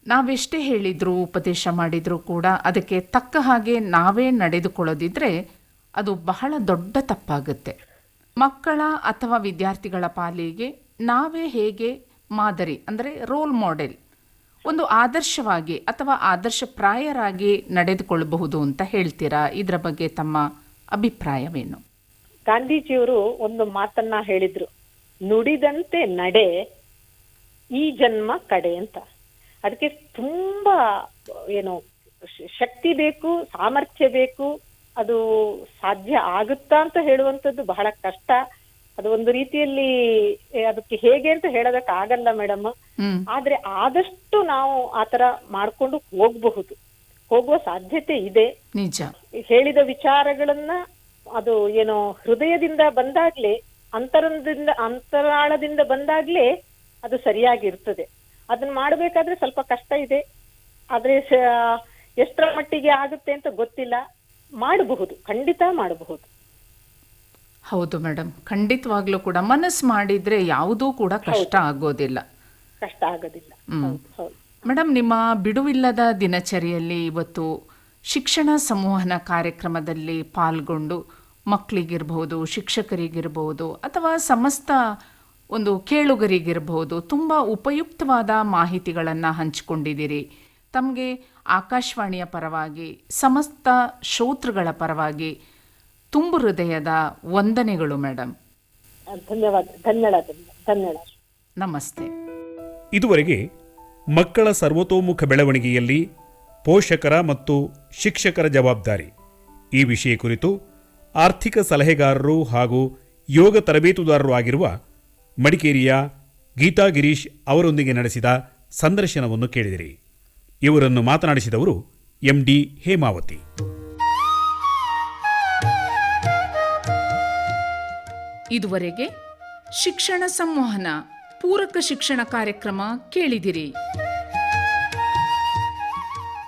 ನಾವೆಷ್ಟೇ ಹೇಳಿದ್ರು ಉಪದೇಶ ಮಾಡಿದ್ರು ಕೂಡ ಅದಕ್ಕೆ ತಕ್ಕ ಹಾಗೆ ನಾವೇ ನಡೆದುಕೊಳ್ಳೋದಿದ್ರೆ ಅದು ಬಹಳ ದೊಡ್ಡ ತಪ್ಪಾಗುತ್ತೆ. ಮಕ್ಕಳ ಅಥವಾ ವಿದ್ಯಾರ್ಥಿಗಳ ಪಾಲಿಗೆ ನಾವೇ ಹೇಗೆ ಮಾದರಿ, ಅಂದರೆ ರೋಲ್ ಮಾಡೆಲ್ ಒಂದು ಆದರ್ಶವಾಗಿ ಅಥವಾ ಆದರ್ಶಪ್ರಾಯರಾಗಿ ನಡೆದುಕೊಳ್ಳಬಹುದು ಅಂತ ಹೇಳ್ತೀರಾ? ಇದರ ಬಗ್ಗೆ ತಮ್ಮ ಅಭಿಪ್ರಾಯವೇನು? ಗಾಂಧೀಜಿಯವರು ಒಂದು ಮಾತನ್ನ ಹೇಳಿದ್ರು, ನುಡಿದಂತೆ ನಡೆ, ಈ ಜನ್ಮ ಕಡೆ ಅಂತ. ಅದಕ್ಕೆ ತುಂಬಾ, ಏನು, ಶಕ್ತಿ ಬೇಕು, ಸಾಮರ್ಥ್ಯ ಬೇಕು ಅದು ಸಾಧ್ಯ ಆಗುತ್ತಾ ಅಂತ ಹೇಳುವಂತದ್ದು ಬಹಳ ಕಷ್ಟ. ಅದು ಒಂದು ರೀತಿಯಲ್ಲಿ ಅದಕ್ಕೆ ಹೇಗೆ ಅಂತ ಹೇಳೋದಕ್ಕೆ ಆಗಲ್ಲ ಮೇಡಮ್ ಆದ್ರೆ ಆದಷ್ಟು ನಾವು ಆತರ ಮಾಡ್ಕೊಂಡು ಹೋಗಬಹುದು. ಹೋಗುವ ಸಾಧ್ಯತೆ ಇದೆ. ನಿಜ. ಹೇಳಿದ ವಿಚಾರಗಳನ್ನ ಅದು ಏನೋ ಹೃದಯದಿಂದ ಬಂದಾಗ್ಲೇ ಅಂತರದಿಂದ ಅಂತರಾಳದಿಂದ ಬಂದಾಗ್ಲೇ ಅದು ಸರಿಯಾಗಿರ್ತದೆ. ಅದನ್ನ ಮಾಡ್ಬೇಕಾದ್ರೆ ಸ್ವಲ್ಪ ಕಷ್ಟ ಇದೆ. ಆದ್ರೆ ಎಷ್ಟರ ಮಟ್ಟಿಗೆ ಆಗುತ್ತೆ ಅಂತ ಗೊತ್ತಿಲ್ಲ. ಮಾಡಬಹುದು ಖಂಡಿತ ಮಾಡಬಹುದು. ಹೌದು ಮೇಡಮ್ ಖಂಡಿತವಾಗ್ಲೂ ಕೂಡ ಮನಸ್ಸು ಮಾಡಿದ್ರೆ ಯಾವುದೂ ಕೂಡ ಕಷ್ಟ ಆಗೋದಿಲ್ಲ. ಕಷ್ಟ ಆಗೋದಿಲ್ಲ. ಮೇಡಮ್ ನಿಮ್ಮ ಬಿಡುವಿಲ್ಲದ ದಿನಚರಿಯಲ್ಲಿ ಇವತ್ತು ಶಿಕ್ಷಣ ಸಂವಹನ ಕಾರ್ಯಕ್ರಮದಲ್ಲಿ ಪಾಲ್ಗೊಂಡು ಮಕ್ಕಳಿಗಿರ್ಬಹುದು ಶಿಕ್ಷಕರಿಗಿರ್ಬಹುದು ಅಥವಾ ಸಮಸ್ತ ಒಂದು ಕೇಳುಗರಿಗಿರ್ಬೋದು ತುಂಬಾ ಉಪಯುಕ್ತವಾದ ಮಾಹಿತಿಗಳನ್ನು ಹಂಚಿಕೊಂಡಿದ್ದೀರಿ. ತಮಗೆ ಆಕಾಶವಾಣಿಯ ಪರವಾಗಿ ಸಮಸ್ತ ಶ್ರೋತೃಗಳ ಪರವಾಗಿ ತುಂಬು ಹೃದಯದ ವಂದನೆಗಳು ಮೇಡಮ್ ಧನ್ಯವಾದ ನಮಸ್ತೆ. ಇದುವರೆಗೆ ಮಕ್ಕಳ ಸರ್ವತೋಮುಖ ಬೆಳವಣಿಗೆಯಲ್ಲಿ ಪೋಷಕರ ಮತ್ತು ಶಿಕ್ಷಕರ ಜವಾಬ್ದಾರಿ. ಈ ವಿಷಯ ಕುರಿತು ಆರ್ಥಿಕ ಸಲಹೆಗಾರರು ಹಾಗೂ ಯೋಗ ತರಬೇತುದಾರರು ಆಗಿರುವ ಮಡಿಕೇರಿಯ ಗೀತಾ ಗಿರೀಶ್ ಅವರೊಂದಿಗೆ ನಡೆಸಿದ ಸಂದರ್ಶನವನ್ನು ಕೇಳಿದಿರಿ. ಇವರನ್ನು ಮಾತನಾಡಿಸಿದವರು ಎಂಡಿ ಹೇಮಾವತಿ. ಇದುವರೆಗೆ ಶಿಕ್ಷಣ ಸಂವಹನ, ಪೂರಕ ಶಿಕ್ಷಣ ಕಾರ್ಯಕ್ರಮ ಕೇಳಿದಿರಿ.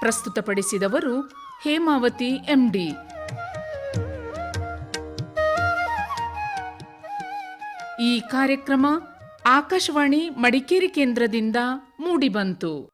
ಪ್ರಸ್ತುತಪಡಿಸಿದವರು ಹೇಮಾವತಿ, ಎಂಡಿ. ಈ ಕಾರ್ಯಕ್ರಮ ಆಕಾಶವಾಣಿ ಮಡಿಕೇರಿ ಕೇಂದ್ರದಿಂದ ಮೂಡಿಬಂತು.